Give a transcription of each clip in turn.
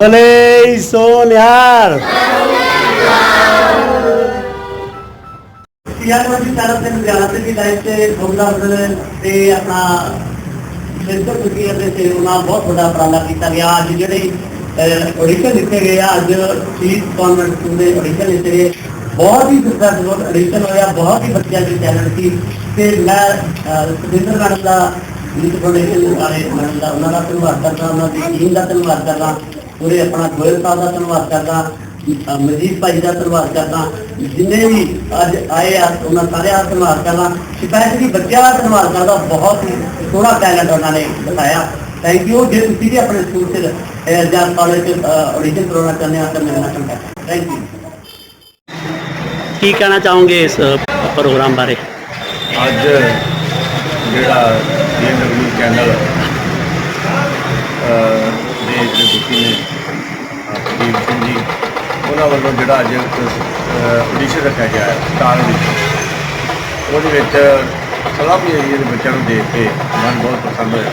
ਬਲੇ ਸੋਨਿਆਰ ਯਾਰ ਉਹ ਵੀ ਸਾਰਾ ਦਿਨ ਜਾਣਾ ਤੇ ਵੀ ਲਾਈਫ ਤੇ ਪ੍ਰੋਗਰਾਮ ਤੇ ਆਪਣਾ ਸਿੱਧੂ ਕੁਕੀ ਅਤੇ ਤੇ ਉਹਨਾਂ ਬਹੁਤ ਵੱਡਾ ਉਪਰਾਲਾ ਕੀਤਾ ਗਿਆ ਅੱਜ ਜਿਹੜੇ ਆਡੀਸ਼ਨ ਦਿੱਤੇ ਗਏ ਆ ਅੱਜ ਚੀਜ਼ ਕਨਵੈਂਟ ਸਕੂਲ ਦੇ ਆਡੀਸ਼ਨ ਦਿੱਤੇ ਗਏ ਬਹੁਤ ਹੀ ਸਕਸੈਸਫੁਲ ਆਡੀਸ਼ਨ ਹੋਇਆ ਬਹੁਤ ਹੀ ਬੱਚਿਆਂ ਦੇ ਟੈਲੈਂਟ ਸੀ ਤੇ ਮੈਂ ਸੁਰਿੰਦਰ ਮੈਡਮ ਦਾ ਯੂਥ ਫਾਊਂਡੇਸ਼ਨ ਵਾਲੇ ਮੈਡਮ ਦਾ ਉਹਨਾਂ ਦਾ ਧੰਨਵਾਦ ਕਰਦਾ ਉਹਨਾਂ ਦੀ ਟੀਮ ਦਾ ਧੰਨਵਾਦ ਕਰਦਾ ਪੂਰੇ ਆਪਣਾ ਗੋਇਲ ਸਾਹਿਬ ਦਾ ਧੰਨਵਾਦ ਕਰਦਾ ਮਜੀਦ ਭਾਈ ਦਾ ਧੰਨਵਾਦ ਕਰਦਾ ਜਿੰਨੇ ਵੀ ਅੱਜ ਆਏ ਆ ਉਹਨਾਂ ਸਾਰਿਆਂ ਦਾ ਧੰਨਵਾਦ ਕਰਦਾ। ਸਪੈਸ਼ਲੀ ਬੱਚਿਆਂ ਦਾ ਧੰਨਵਾਦ ਕਰਦਾ ਬਹੁਤ ਹੀ ਸੋਹਣਾ ਟੈਲੈਂਟ ਉਹਨਾਂ ਨੇ ਦਿਖਾਇਆ ਥੈਂਕ ਯੂ ਜੇ ਤੁਸੀਂ ਵੀ ਆਪਣੇ ਸਕੂਲ ਚ ਜਾਂ ਕਾਲਜ ਚ ਆਡੀਸ਼ਨ ਕਰਾਉਣਾ ਚਾਹੁੰਦੇ ਹੋ ਤਾਂ ਮੇਰੇ ਨਾਲ ਕੰਟੈਕਟ ਥੈਂਕ ਯੂ ਕੀ ਕਹਿਣਾ ਚਾਹੋਗੇ ਇਸ ਪ੍ਰੋਗਰਾਮ ਬਾਰੇ? ਅੱਜ ਜਿਹੜਾ ਜੀਐਨਡਬਲਯੂ ਚੈਨਲ ਜਿਹੜੇ ਦੁਖੀ ਨੇ ਦੀਪ ਸਿੰਘ ਜੀ, ਉਹਨਾਂ ਵੱਲੋਂ ਜਿਹੜਾ ਅੱਜ ਆਡੀਸ਼ਨ ਰੱਖਿਆ ਗਿਆ ਹੈ ਸਟਾਰ ਵਿੱਚ। ਉਹਦੇ ਵਿੱਚ ਸਲਾਮੀ ਵੀ ਆਈ ਬੱਚਿਆਂ ਨੂੰ ਦੇਖ ਕੇ ਮਨ ਬਹੁਤ ਪਸੰਦ ਹੋਇਆ।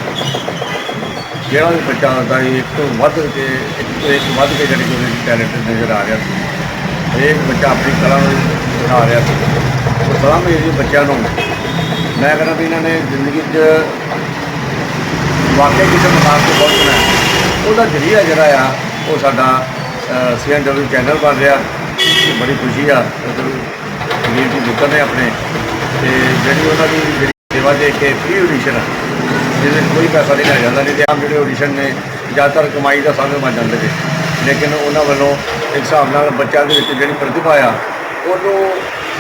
ਜਿਹੜਾ ਵੀ ਬੱਚਾ ਹੁੰਦਾ ਸੀ ਇੱਕ ਤੋਂ ਵੱਧ ਕੇ, ਇੱਕ ਤੋਂ ਇੱਕ ਵੱਧ ਕੇ ਜਿਹੜੀ ਉਹਦੇ ਟੈਲੈਂਟ ਨਜ਼ਰ ਆ ਰਿਹਾ ਸੀ। ਹਰੇਕ ਬੱਚਾ ਆਪਣੀ ਕਲਾ ਨੂੰ ਦਿਖਾ ਰਿਹਾ ਸੀ। ਉਹ ਸਲਾਹ ਬੱਚਿਆਂ ਨੂੰ। ਮੈਂ ਕਹਿੰਦਾ ਵੀ ਇਹਨਾਂ ਨੇ ਜ਼ਿੰਦਗੀ 'ਚ ਵਾਕਿਆ ਕਿਸੇ ਮੁਕਾਮ ਤੇ ਪਹੁੰਚਣਾ ਹੈ। ਉਹਦਾ ਜਰੀਆ ਜਿਹੜਾ ਆ, ਉਹ ਸਾਡਾ ਸੀਐਨਡਬਲਯੂ ਚੈਨਲ ਬਣ ਰਿਹਾ। ਬੜੀ ਖੁਸ਼ੀ ਆ ਵੀਰ ਜੀ ਬੁੱਕਰ ਨੇ ਆਪਣੇ। ਤੇ ਜਿਹੜੀ ਉਹਨਾਂ ਦੀ ਜਿਹੜੀ ਸੇਵਾ ਦੇ ਕੇ ਫ੍ਰੀ ਆਡੀਸ਼ਨ ਜਿਹਦੇ ਵਿੱਚ ਕੋਈ ਪੈਸਾ ਨਹੀਂ ਲਿਆ ਜਾਂਦਾ, ਨਹੀਂ ਤੇ ਆਮ ਜਿਹੜੇ ਆਡੀਸ਼ਨ ਨੇ, ਜ਼ਿਆਦਾਤਰ ਕਮਾਈ ਦਾ ਸਾਧਨ ਬਣ ਜਾਂਦੇ ਨੇ। ਲੇਕਿਨ ਉਹਨਾਂ ਵੱਲੋਂ ਇੱਕ ਹਿਸਾਬ ਨਾਲ ਬੱਚਿਆਂ ਦੇ ਵਿੱਚ ਜਿਹੜੀ ਪ੍ਰਤਿਭਾ ਆ, ਉਹਨੂੰ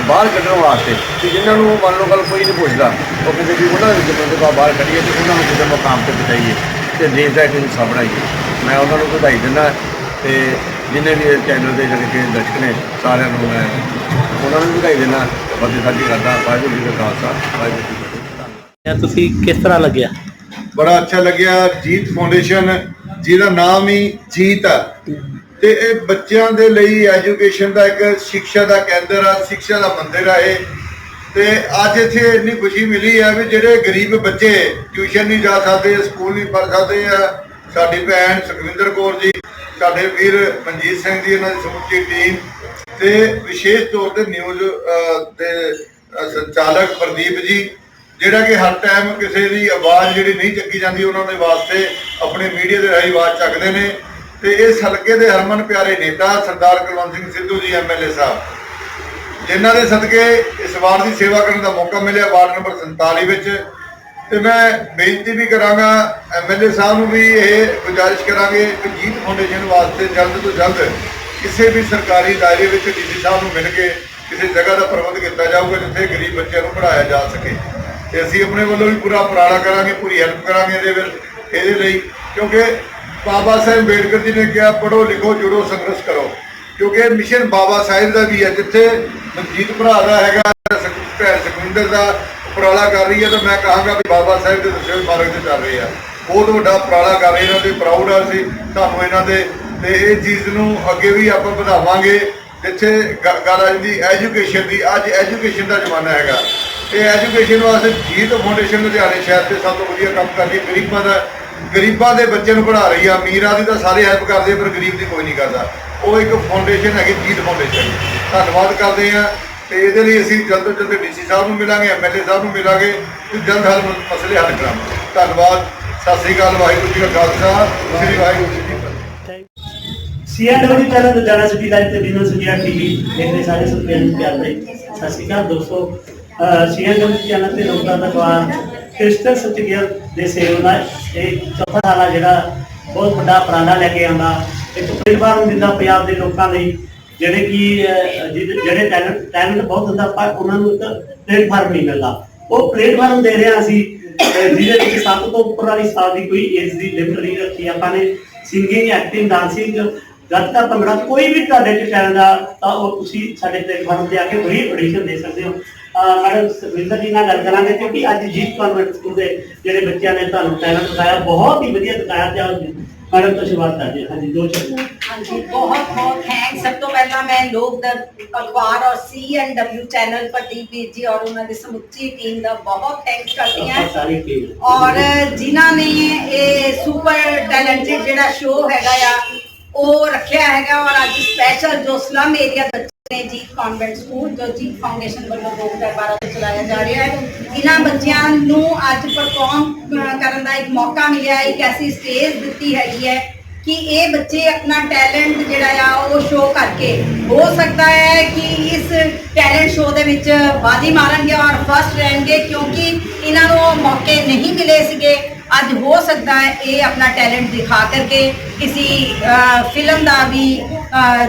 ਬਾਹਰ ਕੱਢਣ ਵਾਸਤੇ ਕਿ ਜਿਨ੍ਹਾਂ ਨੂੰ ਮੰਨ ਲਓ ਗੱਲ ਕੋਈ ਨਹੀਂ ਪੁੱਛਦਾ, ਉਹ ਕਹਿੰਦੇ ਵੀ ਉਹਨਾਂ ਦੇ ਵਿੱਚ ਪ੍ਰਤਿਭਾ ਬਾਹਰ ਕੱਢੀਏ ਤੇ ਉਹਨਾਂ ਨੂੰ ਕਿਸੇ ਮੁਕਾਮ ਤੇ ਪਹੁੰਚਾਈਏ। ਤੇ ਦੇਸ਼ ਦਾ ਇੱਕ ਹਿੱਸਾ ਬਣਾਈਏ ਮੈਂ ਉਹਨਾਂ ਨੂੰ ਵਧਾਈ ਦਿੰਦਾ ਤੇ ਜਿੰਨੇ ਵੀ ਇਸ ਚੈਨਲ ਦੇ ਜਿਹੜੇ ਕਿ ਦਰਸ਼ਕ ਨੇ ਸਾਰਿਆਂ ਨੂੰ ਮੈਂ ਉਹਨਾਂ ਨੂੰ ਵੀ ਵਧਾਈ ਦਿੰਦਾ। ਬੰਦੇ ਸਾਡੀ ਕਰਦਾ ਵਾਹਿਗੁਰੂ ਜੀ ਦਾ ਖਾਲਸਾ ਵਾਹਿਗੁਰੂ ਜੀ ਕੀ ਫਤਿਹ। ਯਾਰ ਤੁਸੀਂ ਕਿਸ ਤਰ੍ਹਾਂ ਲੱਗਿਆ? ਬੜਾ ਅੱਛਾ ਲੱਗਿਆ ਜੀਤ ਫਾਊਂਡੇਸ਼ਨ ਜਿਹਦਾ ਨਾਮ ਹੀ ਜੀਤ ਆ। ਤੇ ਇਹ ਬੱਚਿਆਂ ਦੇ ਲਈ ਐਜੂਕੇਸ਼ਨ ਦਾ ਇੱਕ ਸਿੱਖਿਆ ਦਾ ਕੇਂਦਰ ਆ ਸਿੱਖਿਆ ਦਾ ਮੰਦਿਰ ਆ ਇਹ। ਤੇ ਅੱਜ ਇੱਥੇ ਇੰਨੀ ਖੁਸ਼ੀ ਮਿਲੀ ਹੈ ਵੀ ਜਿਹੜੇ ਗਰੀਬ ਬੱਚੇ ਟਿਊਸ਼ਨ ਨਹੀਂ ਜਾ ਸਕਦੇ, ਸਕੂਲ ਨਹੀਂ ਪੜ੍ਹ ਸਕਦੇ ਆ, ਸਾਡੀ ਭੈਣ ਸੁਖਵਿੰਦਰ ਕੌਰ ਜੀ, ਸਾਡੇ ਵੀਰ ਮਨਜੀਤ ਸਿੰਘ ਜੀ ਉਹਨਾਂ ਦੀ ਸਮੁੱਚੀ ਟੀਮ ਤੇ ਵਿਸ਼ੇਸ਼ ਤੌਰ ਤੇ ਨਿਊਜ਼ ਦੇ ਸੰਚਾਲਕ ਪ੍ਰਦੀਪ ਜੀ, ਜਿਹੜਾ ਕਿ ਹਰ ਟਾਈਮ ਕਿਸੇ ਦੀ ਆਵਾਜ਼ ਜਿਹੜੀ ਨਹੀਂ ਚੱਕੀ ਜਾਂਦੀ, ਉਹਨਾਂ ਦੇ ਵਾਸਤੇ ਆਪਣੇ ਮੀਡੀਆ ਦੇ ਰਾਹੀਂ ਆਵਾਜ਼ ਚੱਕਦੇ ਨੇ ਤੇ ਇਸ ਹਲਕੇ ਦੇ ਹਰਮਨ ਪਿਆਰੇ ਨੇਤਾ ਸਰਦਾਰ ਕੁਲਵੰਤ ਸਿੰਘ ਸਿੱਧੂ ਜੀ ਐਮਐਲਏ ਸਾਹਿਬ। ਜਿਨ੍ਹਾਂ ਦੇ ਸਦਕੇ ਇਸ ਵਾਰਡ ਦੀ ਸੇਵਾ ਕਰਨ ਦਾ ਮੌਕਾ ਮਿਲਿਆ ਵਾਰਡ ਨੰਬਰ 47 ਵਿੱਚ। ਤੇ ਮੈਂ ਬੇਨਤੀ ਵੀ ਕਰਾਂਗਾ ਐਮਐਲਏ ਸਾਹਿਬ ਨੂੰ ਵੀ ਇਹ ਗੁਜ਼ਾਰਿਸ਼ ਕਰਾਂਗੇ ਕਿ ਜੀਤ ਫਾਊਂਡੇਸ਼ਨ ਵਾਸਤੇ ਜਲਦ ਤੋਂ ਜਲਦ ਕਿਸੇ ਵੀ ਸਰਕਾਰੀ ਦਾਇਰੇ ਵਿੱਚ ਡੀਸੀ ਸਾਹਿਬ ਨੂੰ ਮਿਲ ਕੇ ਕਿਸੇ ਜਗ੍ਹਾ ਦਾ ਪ੍ਰਬੰਧ ਕੀਤਾ ਜਾਊਗਾ ਜਿੱਥੇ ਗਰੀਬ ਬੱਚਿਆਂ ਨੂੰ ਪੜ੍ਹਾਇਆ ਜਾ ਸਕੇ। ਤੇ ਅਸੀਂ ਆਪਣੇ ਵੱਲੋਂ ਵੀ ਪੂਰਾ ਉਪਰਾਲਾ ਕਰਾਂਗੇ, ਪੂਰੀ ਹੈਲਪ ਕਰਾਂਗੇ ਇਹਦੇ ਵਿੱਚ, ਇਹਦੇ ਲਈ, ਕਿਉਂਕਿ ਬਾਬਾ ਸਾਹਿਬ ਅੰਬੇਡਕਰ ਜੀ ਨੇ ਕਿਹਾ ਪੜੋ ਲਿਖੋ, ਜੁੜੋ, ਸੰਘਰਸ਼ ਕਰੋ। ਕਿਉਂਕਿ ਇਹ ਮਿਸ਼ਨ ਬਾਬਾ ਸਾਹਿਬ ਦਾ ਵੀ ਹੈ ਜਿੱਥੇ ਮਨਜੀਤ ਭਰਾ ਦਾ ਹੈਗਾ ਭੈਣ ਸੁਖਵਿੰਦਰ ਦਾ ਉਪਰਾਲਾ ਕਰ ਰਹੀ ਹੈ ਤਾਂ ਮੈਂ ਕਹਾਂਗਾ ਵੀ ਬਾਬਾ ਸਾਹਿਬ ਦੇ ਦਰਸ਼ਨ ਮਾਰਗ ਤੇ ਚੱਲ ਰਹੇ ਆ। ਬਹੁਤ ਵੱਡਾ ਉਪਰਾਲਾ ਕਰ ਰਹੇ ਇਹਨਾਂ ਦੇ ਪ੍ਰਾਊਡ ਆ ਸੀ ਤੁਹਾਨੂੰ ਇਹਨਾਂ ਦੇ ਤੇ ਇਹ ਚੀਜ਼ ਨੂੰ ਅੱਗੇ ਵੀ ਆਪਾਂ ਵਧਾਵਾਂਗੇ ਜਿੱਥੇ ਗ- ਗੱਲ ਆ ਜਾਂਦੀ ਐਜੂਕੇਸ਼ਨ ਦੀ ਅੱਜ ਐਜੂਕੇਸ਼ਨ ਦਾ ਜ਼ਮਾਨਾ ਹੈਗਾ। ਤੇ ਐਜੂਕੇਸ਼ਨ ਵਾਸਤੇ ਜੀਤ ਫਾਊਂਡੇਸ਼ਨ ਲੁਧਿਆਣੇ ਸ਼ਹਿਰ ਤੇ ਸਭ ਤੋਂ ਵਧੀਆ ਕੰਮ ਕਰ ਰਹੀ ਗਰੀਬਾਂ ਦਾ ਗਰੀਬਾਂ ਦੇ ਬੱਚਿਆਂ ਨੂੰ ਪੜ੍ਹਾ ਰਹੀ ਆ ਅਮੀਰਾਂ ਦੀ ਤਾਂ ਸਾਰੇ ਹੈਲਪ ਕਰਦੇ ਆ, ਪਰ ਗਰੀਬ ਦੀ ਕੋਈ ਨਹੀਂ ਕਰਦਾ। ਉਹ ਇੱਕ ਫਾਊਂਡੇਸ਼ਨ ਹੈਗੀ, ਜੀਤ ਫਾਊਂਡੇਸ਼ਨ ਧੰਨਵਾਦ ਕਰਦੇ ਆ ਤੇ ਇਹਦੇ ਲਈ ਅਸੀਂ ਜਲਦ ਤੋਂ ਜਲਦ ਡੀਸੀ ਸਾਹਿਬ ਨੂੰ ਮਿਲਾਂਗੇ, ਐਮਐਲਏ ਸਾਹਿਬ ਨੂੰ ਮਿਲਾਂਗੇ ਤੇ ਜਲਦ ਹੱਲ ਮਸਲੇ ਹੱਲ ਕਰਾਂਗੇ। ਧੰਨਵਾਦ। ਸਤਿ ਸ੍ਰੀ ਅਕਾਲ, ਵਾਹਿਗੁਰੂ ਜੀ ਕਾ ਖਾਲਸਾ। ਸ੍ਰੀ ਵਾਹਿਗੁਰੂ ਜੀ ਕੀ ਫਤਿਹ। ਸੀਐਨਡਬਲਯੂ ਚੈਨਲ ਤੋਂ ਜਾਣਾ ਲਾਈਵ ਤੇ ਬਿਨੋ ਸੁਜਿਆ ਟੀਵੀ ਦੇਖਦੇ ਸਾਰੇ ਸੁਪਰੀਆਂ ਨੂੰ ਪਿਆਰ ਭਰੀ ਸਤਿ ਸ਼੍ਰੀ ਅਕਾਲ ਦੋਸਤੋ। ਸੀਐਨਡਬਲਯੂ ਚੈਨਲ ਤੇ ਲੋਕਾਂ ਦਾ ਦੁਆਰ ਕ੍ਰਿਸਟਲ ਸਤਿਗਿਰ ਦੇ ਸੇਵ ਨਾਲ ਇਹ ਚੌਥਾ ਸਾਲਾ ਜਿਹੜਾ ਬਹੁਤ ਵੱਡਾ ਪ੍ਰਾਣਾ ਲੈ ਕੇ ਆਉਂਦਾ। ਇੱਕ ਪਲੇਟਫਾਰਮ ਦਿੰਦਾ ਪੰਜਾਬ ਦੇ ਲੋਕਾਂ ਲਈ ਜਿਹੜੇ ਕਿ ਅਹ, ਜਿਹਦੇ- ਜਿਹੜੇ ਟੈਲੈਂਟ ਟੈਲੈਂਟ ਬਹੁਤ ਹੁੰਦਾ ਪਰ ਉਹਨਾਂ ਨੂੰ ਇੱਕ ਪਲੇਟਫਾਰਮ ਨਹੀਂ ਮਿਲਦਾ। ਉਹ ਪਲੇਟਫਾਰਮ ਦੇ ਰਿਹਾ ਸੀ ਜਿਹਦੇ ਵਿੱਚ ਸੱਤ ਤੋਂ ਉੱਪਰ ਵਾਲੀ ਸਾਲ ਦੀ ਕੋਈ ਏਜ ਦੀ ਲਿਮਟ ਨਹੀਂ ਰੱਖੀ। ਆਪਾਂ ਨੇ singing acting dancing gatka bhangra ਕੋਈ ਵੀ ਤੁਹਾਡੇ ਚ ਟੈਲੈਂਟ ਆ ਤਾਂ ਉਹ ਤੁਸੀਂ ਸਾਡੇ ਪਲੇਟਫਾਰਮ ਤੇ ਆ ਕੇ ਫ੍ਰੀ ਆਡੀਸ਼ਨ ਦੇ ਸਕਦੇ ਹੋ। ਮੈਡਮ ਸੁਖਵਿੰਦਰ ਜੀ ਨਾਲ ਗੱਲ ਕਰਾਂਗੇ ਕਿਉਂਕਿ ਅੱਜ ਜੀਤ ਕਨਵੈਂਟ ਸਕੂਲ ਦੇ ਜਿਹੜੇ ਬੱਚਿਆਂ ਨੇ ਤੁਹਾਨੂੰ ਟੈਲੈਂਟ ਦਿਖਾਇਆ ਬਹੁਤ ਹੀ ਵਧੀਆ ਦਿਖਾਇਆ ਤੇ ਅੱਜ ਮੈਡਮ ਤੋਂ ਸ਼ੁਰੂਆਤ ਕਰਦੇ ਹਾਂ। ਹਾਂਜੀ ਦੋ ਸ਼ਬਦ। ਹਾਂਜੀ ਬਹੁਤ ਬਹੁਤ ਥੈਂਕਸ ਸਭ ਤੋਂ ਪਹਿਲਾਂ ਮੈਂ ਲੋਕ ਦਰ ਅਖਬਾਰ ਔਰ C N W channel Pradeep ਵੀਰ ਜੀ ਔਰ ਉਹਨਾਂ ਦੀ ਸਮੁੱਚੀ ਟੀਮ ਦਾ ਬਹੁਤ ਥੈਂਕਸ ਕਰਦੀ ਹਾਂ। ਔਰ ਜਿਨ੍ਹਾਂ ਨੇ ਇਹ ਸੁਪਰ ਟੈਲੈਂਟਡ ਜਿਹੜਾ ਸ਼ੋਅ ਹੈਗਾ ਆ ਉਹ ਰੱਖਿਆ ਹੈਗਾ ਔਰ ਅੱਜ ਸਪੈਸ਼ਲ ਜੋ slum area Jeet convent school ਜੋ ਜੀਤ ਫਾਊਂਡੇਸ਼ਨ ਵੱਲੋਂ 2012 ਤੋਂ ਚਲਾਇਆ ਜਾ ਰਿਹਾ ਹੈ। ਇਹਨਾਂ ਬੱਚਿਆਂ ਨੂੰ ਅੱਜ ਪਰਫਾਰਮ ਕਰਨ ਦਾ ਇੱਕ ਮੌਕਾ ਮਿਲਿਆ ਇੱਕ ਐਸੀ ਸਟੇਜ ਦਿੱਤੀ ਹੈਗੀ ਹੈ ਕਿ ਇਹ ਬੱਚੇ ਆਪਣਾ ਟੈਲੈਂਟ ਜਿਹੜਾ ਆ ਉਹ ਸ਼ੋਅ ਕਰਕੇ ਹੋ ਸਕਦਾ ਹੈ ਕਿ ਇਸ ਟੈਲੈਂਟ ਸ਼ੋਅ ਦੇ ਵਿੱਚ ਬਾਜੀ ਮਾਰਨਗੇ ਔਰ ਫਸਟ ਰਹਿਣਗੇ ਕਿਉਂਕਿ ਇਹਨਾਂ ਨੂੰ ਮੌਕੇ ਨਹੀਂ ਮਿਲੇ ਸੀਗੇ। ਅੱਜ ਹੋ ਸਕਦਾ ਹੈ ਇਹ ਆਪਣਾ ਟੈਲੈਂਟ ਦਿਖਾ ਕਰਕੇ ਕਿਸੇ ਫਿਲਮ ਦਾ ਵੀ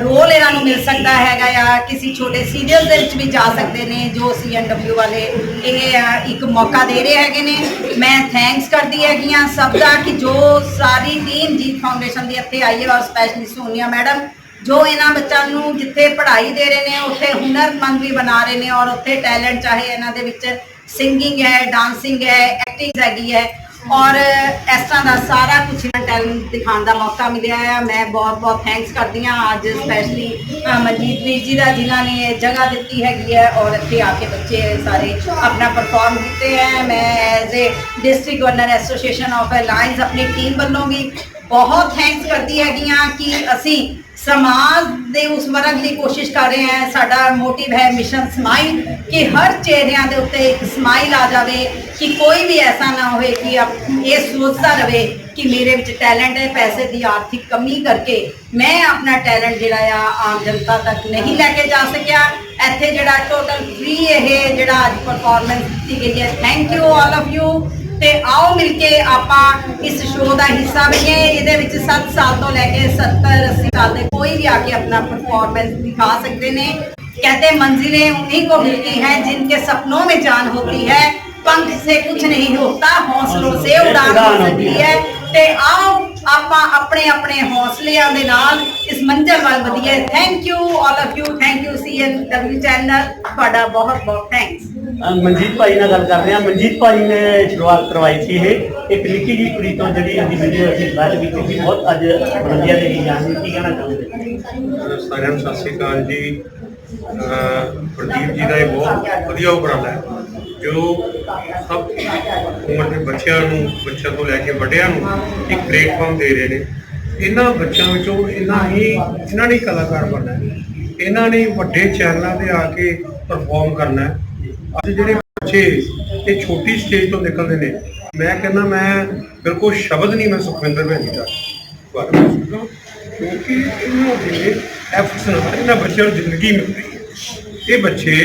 ਰੋਲ ਇਹਨਾਂ ਨੂੰ ਮਿਲ ਸਕਦਾ ਹੈਗਾ ਜਾਂ ਕਿਸੇ ਛੋਟੇ ਸੀਰੀਅਲ ਦੇ ਵਿੱਚ ਵੀ ਜਾ ਸਕਦੇ ਨੇ ਜੋ ਸੀਐਨਡਬਲਯੂ ਵਾਲੇ ਇਹ ਇੱਕ ਮੌਕਾ ਦੇ ਰਹੇ ਹੈਗੇ ਨੇ। ਮੈਂ ਥੈਂਕਸ ਕਰਦੀ ਹੈਗੀ ਹਾਂ ਸਭ ਦਾ ਕਿ ਜੋ ਸਾਰੀ ਟੀਮ ਜੀਤ ਫਾਊਂਡੇਸ਼ਨ ਦੀ ਇੱਥੇ ਆਈ ਹੈ ਔਰ ਸਪੈਸ਼ਲੀ ਸੋਨੀਆ ਮੈਡਮ, ਜੋ ਇਹਨਾਂ ਬੱਚਿਆਂ ਨੂੰ ਜਿੱਥੇ ਪੜ੍ਹਾਈ ਦੇ ਰਹੇ ਨੇ, ਉੱਥੇ ਹੁਨਰਮੰਦ ਵੀ ਬਣਾ ਰਹੇ ਨੇ ਔਰ ਉੱਥੇ ਟੈਲੈਂਟ ਚਾਹੇ ਇਹਨਾਂ ਦੇ ਵਿੱਚ ਸਿੰਗਿੰਗ ਹੈ ਡਾਂਸਿੰਗ ਹੈ ਐਕਟਿੰਗ ਹੈਗੀ ਹੈ ਔਰ ਇਸ ਤਰ੍ਹਾਂ ਦਾ ਸਾਰਾ ਕੁਝ ਟੈਲੈਂਟ ਦਿਖਾਉਣ ਦਾ ਮੌਕਾ ਮਿਲਿਆ ਆ। ਮੈਂ ਬਹੁਤ ਬਹੁਤ ਥੈਂਕਸ ਕਰਦੀ ਹਾਂ ਅੱਜ ਸਪੈਸ਼ਲੀ ਮਨਜੀਤ ਵੀਰ ਜੀ ਦਾ, ਜਿਨ੍ਹਾਂ ਨੇ ਇਹ ਜਗ੍ਹਾ ਦਿੱਤੀ ਹੈਗੀ ਹੈ ਔਰ ਇੱਥੇ ਆ ਕੇ ਬੱਚੇ ਸਾਰੇ ਆਪਣਾ ਪਰਫਾਰਮ ਕੀਤੇ ਹੈ। ਮੈਂ as a district governor association of alliance ਆਪਣੀ ਟੀਮ ਵੱਲੋਂ ਵੀ ਬਹੁਤ ਥੈਂਕਸ ਕਰਦੀ ਹੈਗੀ ਹਾਂ ਕਿ ਅਸੀਂ ਸਮਾਜ ਦੇ ਉਸ ਵਰਗ ਦੀ ਕੋਸ਼ਿਸ਼ ਕਰ ਰਹੇ ਹਾਂ। ਸਾਡਾ ਮੋਟਿਵ ਹੈ ਮਿਸ਼ਨ ਸਮਾਈਲ ਕਿ ਹਰ ਚਿਹਰਿਆਂ ਦੇ ਉੱਤੇ ਇੱਕ ਸਮਾਈਲ ਆ ਜਾਵੇ, ਕਿ ਕੋਈ ਵੀ ਐਸਾ ਨਾ ਹੋਵੇ ਕਿ ਆਪ- ਇਹ ਸੋਚਦਾ ਰਵੇ ਕਿ ਮੇਰੇ ਵਿੱਚ ਟੈਲੈਂਟ ਹੈ, ਪੈਸੇ ਦੀ ਆਰਥਿਕ ਕਮੀ ਕਰਕੇ ਮੈਂ ਆਪਣਾ ਟੈਲੈਂਟ ਜਿਹੜਾ ਆ, ਆਮ ਜਨਤਾ ਤੱਕ ਨਹੀਂ ਲੈ ਕੇ ਜਾ ਸਕਿਆ। ਇੱਥੇ ਜਿਹੜਾ ਟੋਟਲ ਫ੍ਰੀ ਇਹ ਜਿਹੜਾ ਅੱਜ ਪਰਫਾਰਮੈਂਸ ਦਿੱਤੀ ਗਈ ਹੈ। Thank you all of you ਤੇ ਆਓ ਮਿਲ ਕੇ ਆਪਾਂ ਇਸ ਸ਼ੋਅ ਦਾ ਹਿੱਸਾ ਬਣੀਏ ਇਹਦੇ ਵਿੱਚ 7 ਸਾਲ ਤੋਂ ਲੈ ਕੇ 70 80 ਸਾਲ ਦੇ ਕੋਈ ਵੀ ਆ ਕੇ ਆਪਣਾ ਪਰਫਾਰਮੈਂਸ ਦਿਖਾ सकते ने कहते मंजिलें उन्हीं को मिलती हैं जिनके सपनों में जान होती है पंख से कुछ नहीं होता हौसलों से उड़ान हो सकती है ਤੇ ਆਓ ਆਪਾਂ ਆਪਣੇ ਆਪਣੇ ਹੌਸਲਿਆਂ ਦੇ ਨਾਲ ਇਸ ਮੰਜ਼ਿਲ ਵੱਲ ਵਧੀਏ thank you all of you thank you CNW channel ਤੁਹਾਡਾ ਬਹੁਤ ਬਹੁਤ ਥੈਂਕਸ ਅ, ਮਨਜੀਤ ਭਾਈ ਨਾਲ ਗੱਲ ਕਰਦੇ ਹਾਂ। ਮਨਜੀਤ ਭਾਈ ਨੇ ਸ਼ੁਰੂਆਤ ਕਰਵਾਈ ਸੀ ਇਹ। ਇੱਕ ਨਿੱਕੀ ਜਿਹੀ ਕੁੜੀ ਤੋਂ ਜਿਹੜੀ ਉਹਦੀ ਵੀਡੀਓ ਅਸੀਂ ਲਾਈਵ ਕੀਤੀ ਸੀ, ਬਹੁਤ ਅੱਜ ਵਧੀਆ ਦੇ ਜਾਣ ਕੀ ਕਹਿਣਾ ਚਾਹੁੰਦੇ ਸਾਰਿਆਂ ਨੂੰ ਸਤਿ ਸ੍ਰੀ ਅਕਾਲ ਜੀ। ਪ੍ਰਦੀਪ ਜੀ ਦਾ ਇਹ ਬਹੁਤ ਵਧੀਆ ਉਪਰਾਲਾ ਹੈ। ਜੋ ਸਭ ਉਮਰ ਦੇ ਬੱਚਿਆਂ ਨੂੰ, ਬੱਚਿਆਂ ਤੋਂ ਲੈ ਕੇ ਵੱਡਿਆਂ ਨੂੰ ਇੱਕ ਪਲੇਟਫਾਰਮ ਦੇ ਰਹੇ ਨੇ। ਇਹਨਾਂ ਬੱਚਿਆਂ ਵਿੱਚੋਂ ਇਹਨਾਂ ਹੀ, ਇਹਨਾਂ ਨੇ ਕਲਾਕਾਰ ਬਣਨਾ ਇਹਨਾਂ ਨੇ ਵੱਡੇ ਚੈਨਲਾਂ ਤੇ ਆ ਕੇ ਪਰਫਾਰਮ ਕਰਨਾ ਹੈ। ਅੱਜ ਜਿਹੜੇ ਬੱਚੇ ਇਹ ਛੋਟੀ ਸਟੇਜ ਤੋਂ ਨਿਕਲਦੇ ਨੇ, ਮੈਂ ਕਹਿੰਦਾ ਮੈਂ ਬਿਲਕੁਲ ਸ਼ਬਦ ਨਹੀਂ ਮੈਂ ਸੁਖਵਿੰਦਰ ਭੈਣ ਜੀ ਦਾ ਬਾਰੇ ਵਿੱਚ ਕਿਉਂਕਿ ਇਹਨਾਂ ਦੇ ਐਫਰਟਸ ਨਾਲ ਇਹਨਾਂ ਬੱਚਿਆਂ ਨੂੰ ਜ਼ਿੰਦਗੀ ਮਿਲ ਰਹੀ ਹੈ। ਇਹ ਬੱਚੇ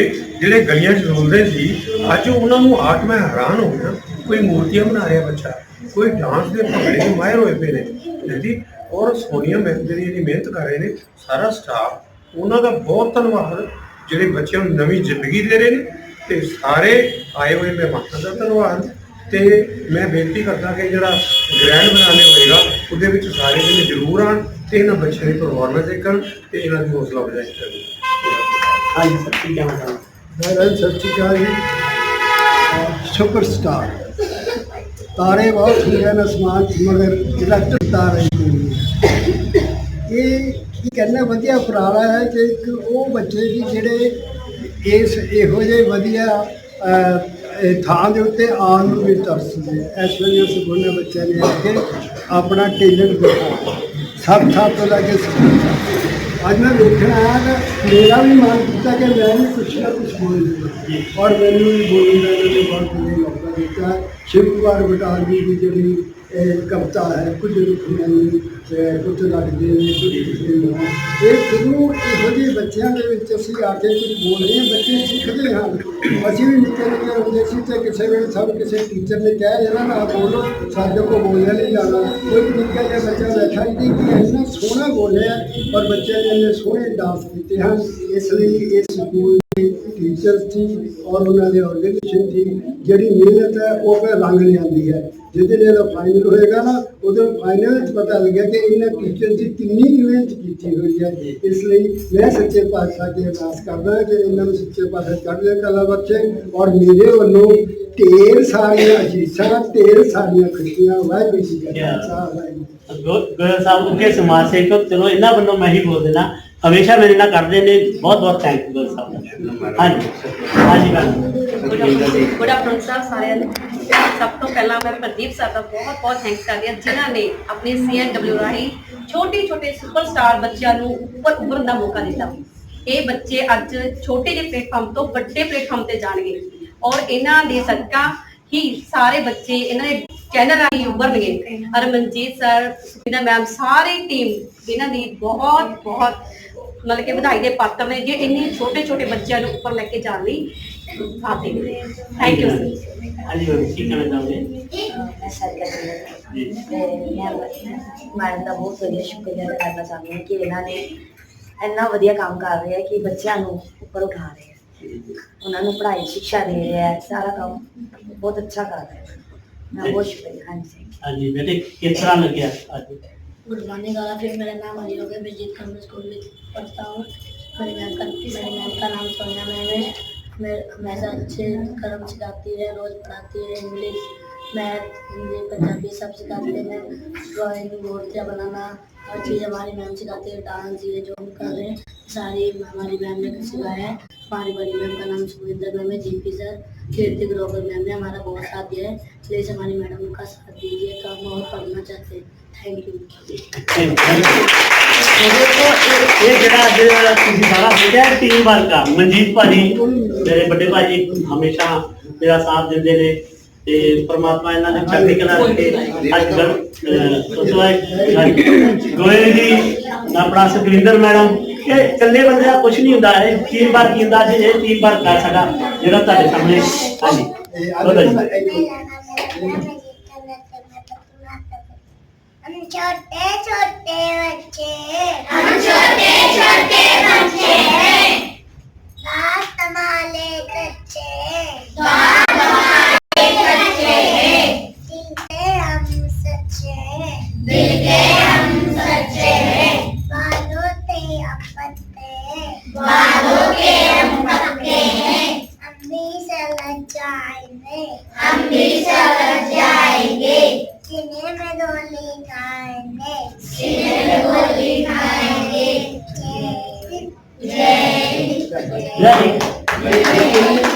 ਜਿਹੜੇ ਗਲੀਆਂ 'ਚ ਰੋਲਦੇ ਸੀ, ਅੱਜ ਉਹਨਾਂ ਨੂੰ ਆਰਟ ਮੈਂ ਹੈਰਾਨ ਹੋ ਗਿਆ, ਕੋਈ ਮੂਰਤੀਆਂ ਬਣਾ ਰਿਹਾ ਬੱਚਾ, ਕੋਈ ਡਾਂਸ ਦੇ ਭੰਗੜੇ ਦੇ ਮਾਹਿਰ ਹੋਏ ਪਏ ਨੇ ਜਿਹੜੀ ਔਰ ਸੋਨੀਆ ਮੈਮ ਜਿਹੜੀ ਇਹਦੀ ਮਿਹਨਤ ਕਰ ਰਹੇ ਨੇ, ਸਾਰਾ ਸਟਾਫ ਉਹਨਾਂ ਦਾ ਬਹੁਤ ਧੰਨਵਾਦ, ਜਿਹੜੇ ਬੱਚਿਆਂ ਨੂੰ ਨਵੀਂ ਜ਼ਿੰਦਗੀ ਦੇ ਰਹੇ ਨੇ ਤੇ ਸਾਰੇ ਆਏ ਹੋਏ ਮਹਿਮਾਨਾਂ ਦਾ ਧੰਨਵਾਦ ਤੇ ਮੈਂ ਬੇਨਤੀ ਕਰਦਾ ਕਿ ਜਿਹੜਾ ਗ੍ਰੈਂਡ ਬਣਾਣੇ ਹੋਏਗਾ ਉਹਦੇ ਵਿੱਚ ਸਾਰੇ ਜਣੇ ਜ਼ਰੂਰ ਆਣ ਤੇ ਇਹਨਾਂ ਬੱਚਿਆਂ ਦੀ ਪਰਫਾਰਮੈਂਸ ਦੇਖਣ ਤੇ ਇਹਨਾਂ ਦੀ ਹੌਸਲਾ ਅਫਜ਼ਾਈ ਕਰਨ। ਹਾਂਜੀ ਸਰ ਕੀ ਕਹਿਣਾ ਚਾਹੁੰਦੇ ਨਾਰਾਇਣ ਸਤਿ ਸ਼੍ਰੀ ਅਕਾਲ ਜੀ। ਸੁਪਰਸਟਾਰ। ਤਾਰੇ ਬਹੁਤ ਹੁੰਦੇ ਨੇ ਅਸਮਾਨ 'ਚ ਮਗਰ ਇਲੈਕਟ੍ਰਿਕ ਤਾਰੇ ਇਹ ਕੀ ਕਰਨਾ ਵਧੀਆ ਉਪਰਾਲਾ ਹੈ ਕਿ ਇੱਕ ਉਹ ਬੱਚੇ ਜੀ ਜਿਹੜੇ ਇਸ ਇਹੋ ਜਿਹੇ ਵਧੀਆ ਅਹ, ਥਾਂ ਦੇ ਉੱਤੇ ਆਉਣ ਨੂੰ ਵੀ ਤਰਸਦੇ ਇਸ ਵੇਲੇ ਉਸ ਗੁਣੇ ਬੱਚਿਆਂ ਨੇ ਅੱਗੇ ਆਪਣਾ ਟੈਲੈਂਟ ਦਿਖਾਇਆ ਸਭ ਥਾਂ ਤੋਂ ਲੈ ਕੇ ਸਭ ਥਾਂ। ਅੱਜ ਮੈਂ ਦੇਖਣਾ ਆਇਆ ਤਾਂ ਮੇਰਾ ਵੀ ਮਨ ਕੀਤਾ ਕਿ ਮੈਂ ਵੀ ਕੁਛ ਨਾ ਕੁਛ ਬੋਲਾਂ ਔਰ ਮੈਨੂੰ ਵੀ ਬੋਲਣ ਦਾ ਇਹਨਾਂ ਬਹੁਤ ਵਧੀਆ ਮੌਕਾ ਦਿੱਤਾ। ਸ਼ਿਵ ਕੁਮਾਰ ਬਟਾਲ ਜੀ ਦੀ ਜਿਹੜੀ ਇਹ ਕਵਿਤਾ ਹੈ, ਕੁਝ ਰੁੱਖ ਨਹੀਂ ਕੁਝ ਲੱਗਦੇ ਨੇ ਕੁਝ ਦਿਖਦੇ ਨੇ ਇਹ ਸ਼ੁਰੂ ਇਹੋ ਜਿਹੇ ਬੱਚਿਆਂ ਦੇ ਵਿੱਚ ਅਸੀਂ ਆ ਕੇ ਕੁਝ ਬੋਲ ਰਹੇ ਹਾਂ, ਬੱਚੇ ਸਿੱਖਦੇ ਹਨ। ਅਸੀਂ ਵੀ ਨਿੱਕੇ ਨਿੱਕੇ ਹੁੰਦੇ ਸੀ ਤੇ ਕਿਸੇ ਵੇਲੇ ਸਾਨੂੰ ਕਿਸੇ ਟੀਚਰ ਨੇ ਕਹਿ ਇਹਨਾਂ ਨਾਲ ਬੋਲੋ, ਸਾਡੇ ਕੋਲ ਬੋਲਣ ਨਹੀਂ ਜਾਣਾ ਕੋਈ ਨਿੱਕਾ ਜਿਹਾ ਬੱਚਾ ਬੈਠਾ ਸੀ ਕਿ ਇੰਨਾ ਸੋਹਣਾ ਬੋਲਿਆ ਔਰ ਬੱਚੇ ਨੇ ਇੰਨੇ ਸੋਹਣੇ ਡਾਂਸ ਕੀਤੇ ਹਨ। ਇਸ ਲਈ ਇਹ ਸਕੂਲ ਦੇ ਟੀਚਰ ਸੀ ਔਰ ਉਹਨਾਂ ਦੇ ਆਰਗੇਨਾਈਜੇਸ਼ਨ ਸੀ ਜਿਹੜੀ ਮਿਹਨਤ ਹੈ, ਉਹ ਫਿਰ ਰੰਗ ਲਿਆਂਦੀ ਹੈ। ਜਿਹਦੇ ਲਈ ਫਾਈਨਲ ਫਾਈਨਲ ਹੋਏਗਾ ਨਾ ਉਹਦੇ ਫਾਈਨਲ ਵਿੱਚ ਪਤਾ ਲੱਗਿਆ ਕਿ ਇਹਨਾਂ ਟੀਚਰ ਦੀ ਕਿੰਨੀ ਮਿਹਨਤ ਕੀਤੀ ਹੋਈ ਹੈ। ਇਸ ਲਈ ਮੈਂ ਸੱਚੇ ਪਾਤਸ਼ਾਹ ਦੀ ਅਰਦਾਸ ਕਰਦਾ ਕਿ ਇਹਨਾਂ ਨੂੰ ਸੱਚੇ ਪਾਤਸ਼ਾਹ ਚੜ੍ਹਦੇ ਕਲਾ ਬਖਸ਼ੇ ਔਰ ਮੇਰੇ ਵੱਲੋਂ ਢੇਰ ਸਾਰੀਆਂ ਅਸ਼ੀਸ਼ਾਂ ਢੇਰ ਸਾਰੀਆਂ ਖੁਸ਼ੀਆਂ ਵਾਹਿਗੁਰੂ ਜੀ ਕਾ ਖਾਲਸਾ ਕੀ। ਗੋਇਲ ਸਾਹਿਬ ਉੱਕੇ ਸਮਾਜ ਸੇਵਕ ਚਲੋ ਇਹਨਾਂ ਵੱਲੋਂ ਮੈਂ ਹੀ ਬੋਲ ਦੇਣਾ ਹਮੇਸ਼ਾ ਮੇਰੇ ਨਾਲ ਕਰਦੇ ਨੇ ਬਹੁਤ ਬਹੁਤ ਥੈਂਕ ਯੂ ਗੋਇਲ ਸਾਹਿਬ। ਦਾ ਹਾਂਜੀ ਹਾਂਜੀ ਗੁੱਡ ਆਫਟਰਨੂਨ ਸਰ ਸਾਰਿਆਂ ਨੂੰ। ਸਭ ਤੋਂ ਪਹਿਲਾਂ ਮੈਂ ਪ੍ਰਦੀਪ ਸਰ ਦਾ ਬਹੁਤ ਬਹੁਤ ਥੈਂਕਸ ਕਰਦੀ ਹਾਂ, ਜਿਨ੍ਹਾਂ ਨੇ ਆਪਣੇ ਸੀਐਨਡਬਲਿਊ ਰਾਹੀਂ ਛੋਟੇ ਛੋਟੇ ਸੁਪਰਸਟਾਰ ਬੱਚਿਆਂ ਨੂੰ ਉੱਪਰ ਉੱਭਰਨ ਦਾ ਮੌਕਾ ਦਿੱਤਾ। ਇਹ ਬੱਚੇ ਅੱਜ ਛੋਟੇ ਜਿਹੇ ਪਲੇਟਫਾਰਮ ਤੋਂ ਵੱਡੇ ਪਲੇਟਫਾਰਮ ਤੇ ਜਾਣਗੇ ਔਰ ਇਹਨਾਂ ਦੇ ਸਦਕਾ ਹੀ ਸਾਰੇ ਬੱਚੇ ਇਹਨਾਂ ਦੇ ਚੈਨਲ ਰਾਹੀਂ ਉੱਭਰਨਗੇ। ਅਰਮਨਜੀਤ ਸਰ ਸੁਖਿੰਦਰ ਮੈਮ, ਸਾਰੀ ਟੀਮ ਇਹਨਾਂ ਦੀ ਬਹੁਤ ਬਹੁਤ ਮਤਲਬ ਕਿ ਵਧਾਈ ਦੇ ਪਾਤਰ ਨੇ, ਜੇ ਇੰਨੇ ਛੋਟੇ ਛੋਟੇ ਬੱਚਿਆਂ ਨੂੰ ਉੱਪਰ ਲੈ ਕੇ ਜਾਣ ਲਈ। ਥੈਂਕ ਯੂ ਸਰ ਹਾਂਜੀ ਮੈਮ ਕੀ ਕਹਿਣਾ ਚਾਹੁੰਦੇ ਜੀ ਮੈਡਮ ਦਾ ਬਹੁਤ ਵਧੀਆ ਸ਼ੁਕਰੀਆ ਅਦਾ ਕਰਨਾ ਚਾਹੁੰਦੀ ਹਾਂ ਕਿ ਇਹਨਾਂ ਨੇ ਇੰਨਾ ਵਧੀਆ ਕੰਮ ਕਰ ਰਹੇ ਆ ਕਿ ਬੱਚਿਆਂ ਨੂੰ ਉੱਪਰ ਉਠਾ ਰਹੇ ਆ ਉਹਨਾਂ ਨੂੰ ਪੜ੍ਹਾਈ ਸਿੱਖਿਆ ਦੇ ਰਹੇ ਆ ਸਾਰਾ ਕੰਮ ਬਹੁਤ ਅੱਛਾ ਕਰ ਰਹੇ ਆ ਮੈਂ ਬਹੁਤ ਸ਼ੁਕਰੀਆ ਹਾਂਜੀ ਹਾਂਜੀ ਬੇਟੇ ਕਿਸ ਤਰ੍ਹਾਂ ਲੱਗਿਆ ਅੱਜ गुड मॉर्निंग और फिर मेरा नाम अनिल है मैं जीत कॉन्वेंट स्कूल में पढ़ता हूँ मेरी मैम का मेरी मैम का नाम सोनिया मैम है मैं हमेशा अच्छे कर्म सिखाती है, रोज़ पढ़ाती है, इंग्लिश, मैथ, हिंदी, पंजाबी सब सिखाते हैं ड्राइंग, मूर्तियाँ बनाना, हर चीज़ हमारी मैम सिखाती है, डांस, ये जो हम कर रहे हैं, सारी हमारी मैम ने सिखाया है। हमारी बड़ी मैम का नाम सुखविंदर मैम है जी P sir. Kirti Grover ma'am ने हमारा बहुत साथ दिया है प्लीज़ हमारी मैडम का साथ दीजिए तो हम और पढ़ना चाहते हैं। ਥੈਂਕ ਯੂ ਇਹ ਇਹ ਜਿਹੜਾ ਅੱਜ ਤੁਸੀਂ ਸਾਰਾ ਸਿੱਖਿਆ ਟੀਮ ਵਰਕ ਆ। ਮਨਜੀਤ ਭਾਜੀ ਮੇਰੇ ਵੱਡੇ ਭਾਜੀ ਹਮੇਸ਼ਾ ਮੇਰਾ ਸਾਥ ਦਿੰਦੇ ਨੇ ਤੇ ਪਰਮਾਤਮਾ ਇਹਨਾਂ ਨੇ ਚੰਗੀ ਕਲਾ ਰੱਖੇ। ਅੱਜ ਸੋਚੋ ਗੋਇਲ ਜੀ ਆਪਣਾ ਸੁਖਵਿੰਦਰ ਮੈਡਮ ਇਹ ਇਕੱਲੇ ਬੰਦੇ ਦਾ ਕੁਝ ਨਹੀਂ ਹੁੰਦਾ। ਇਹ ਟੀਮ ਵਰਕ ਹੁੰਦਾ? ਜੀ ਇਹ ਟੀਮ ਵਰਕ ਕਰ ਸਕਦਾ ਜਿਹੜਾ ਤੁਹਾਡੇ ਸਾਹਮਣੇ। ਹਾਂਜੀ। छोटे छोटे बच्चे हम छोटे छोटे बच्चे बात माले कच्चे बात Sinagoli Kane. Sinagoli Kane. Jai.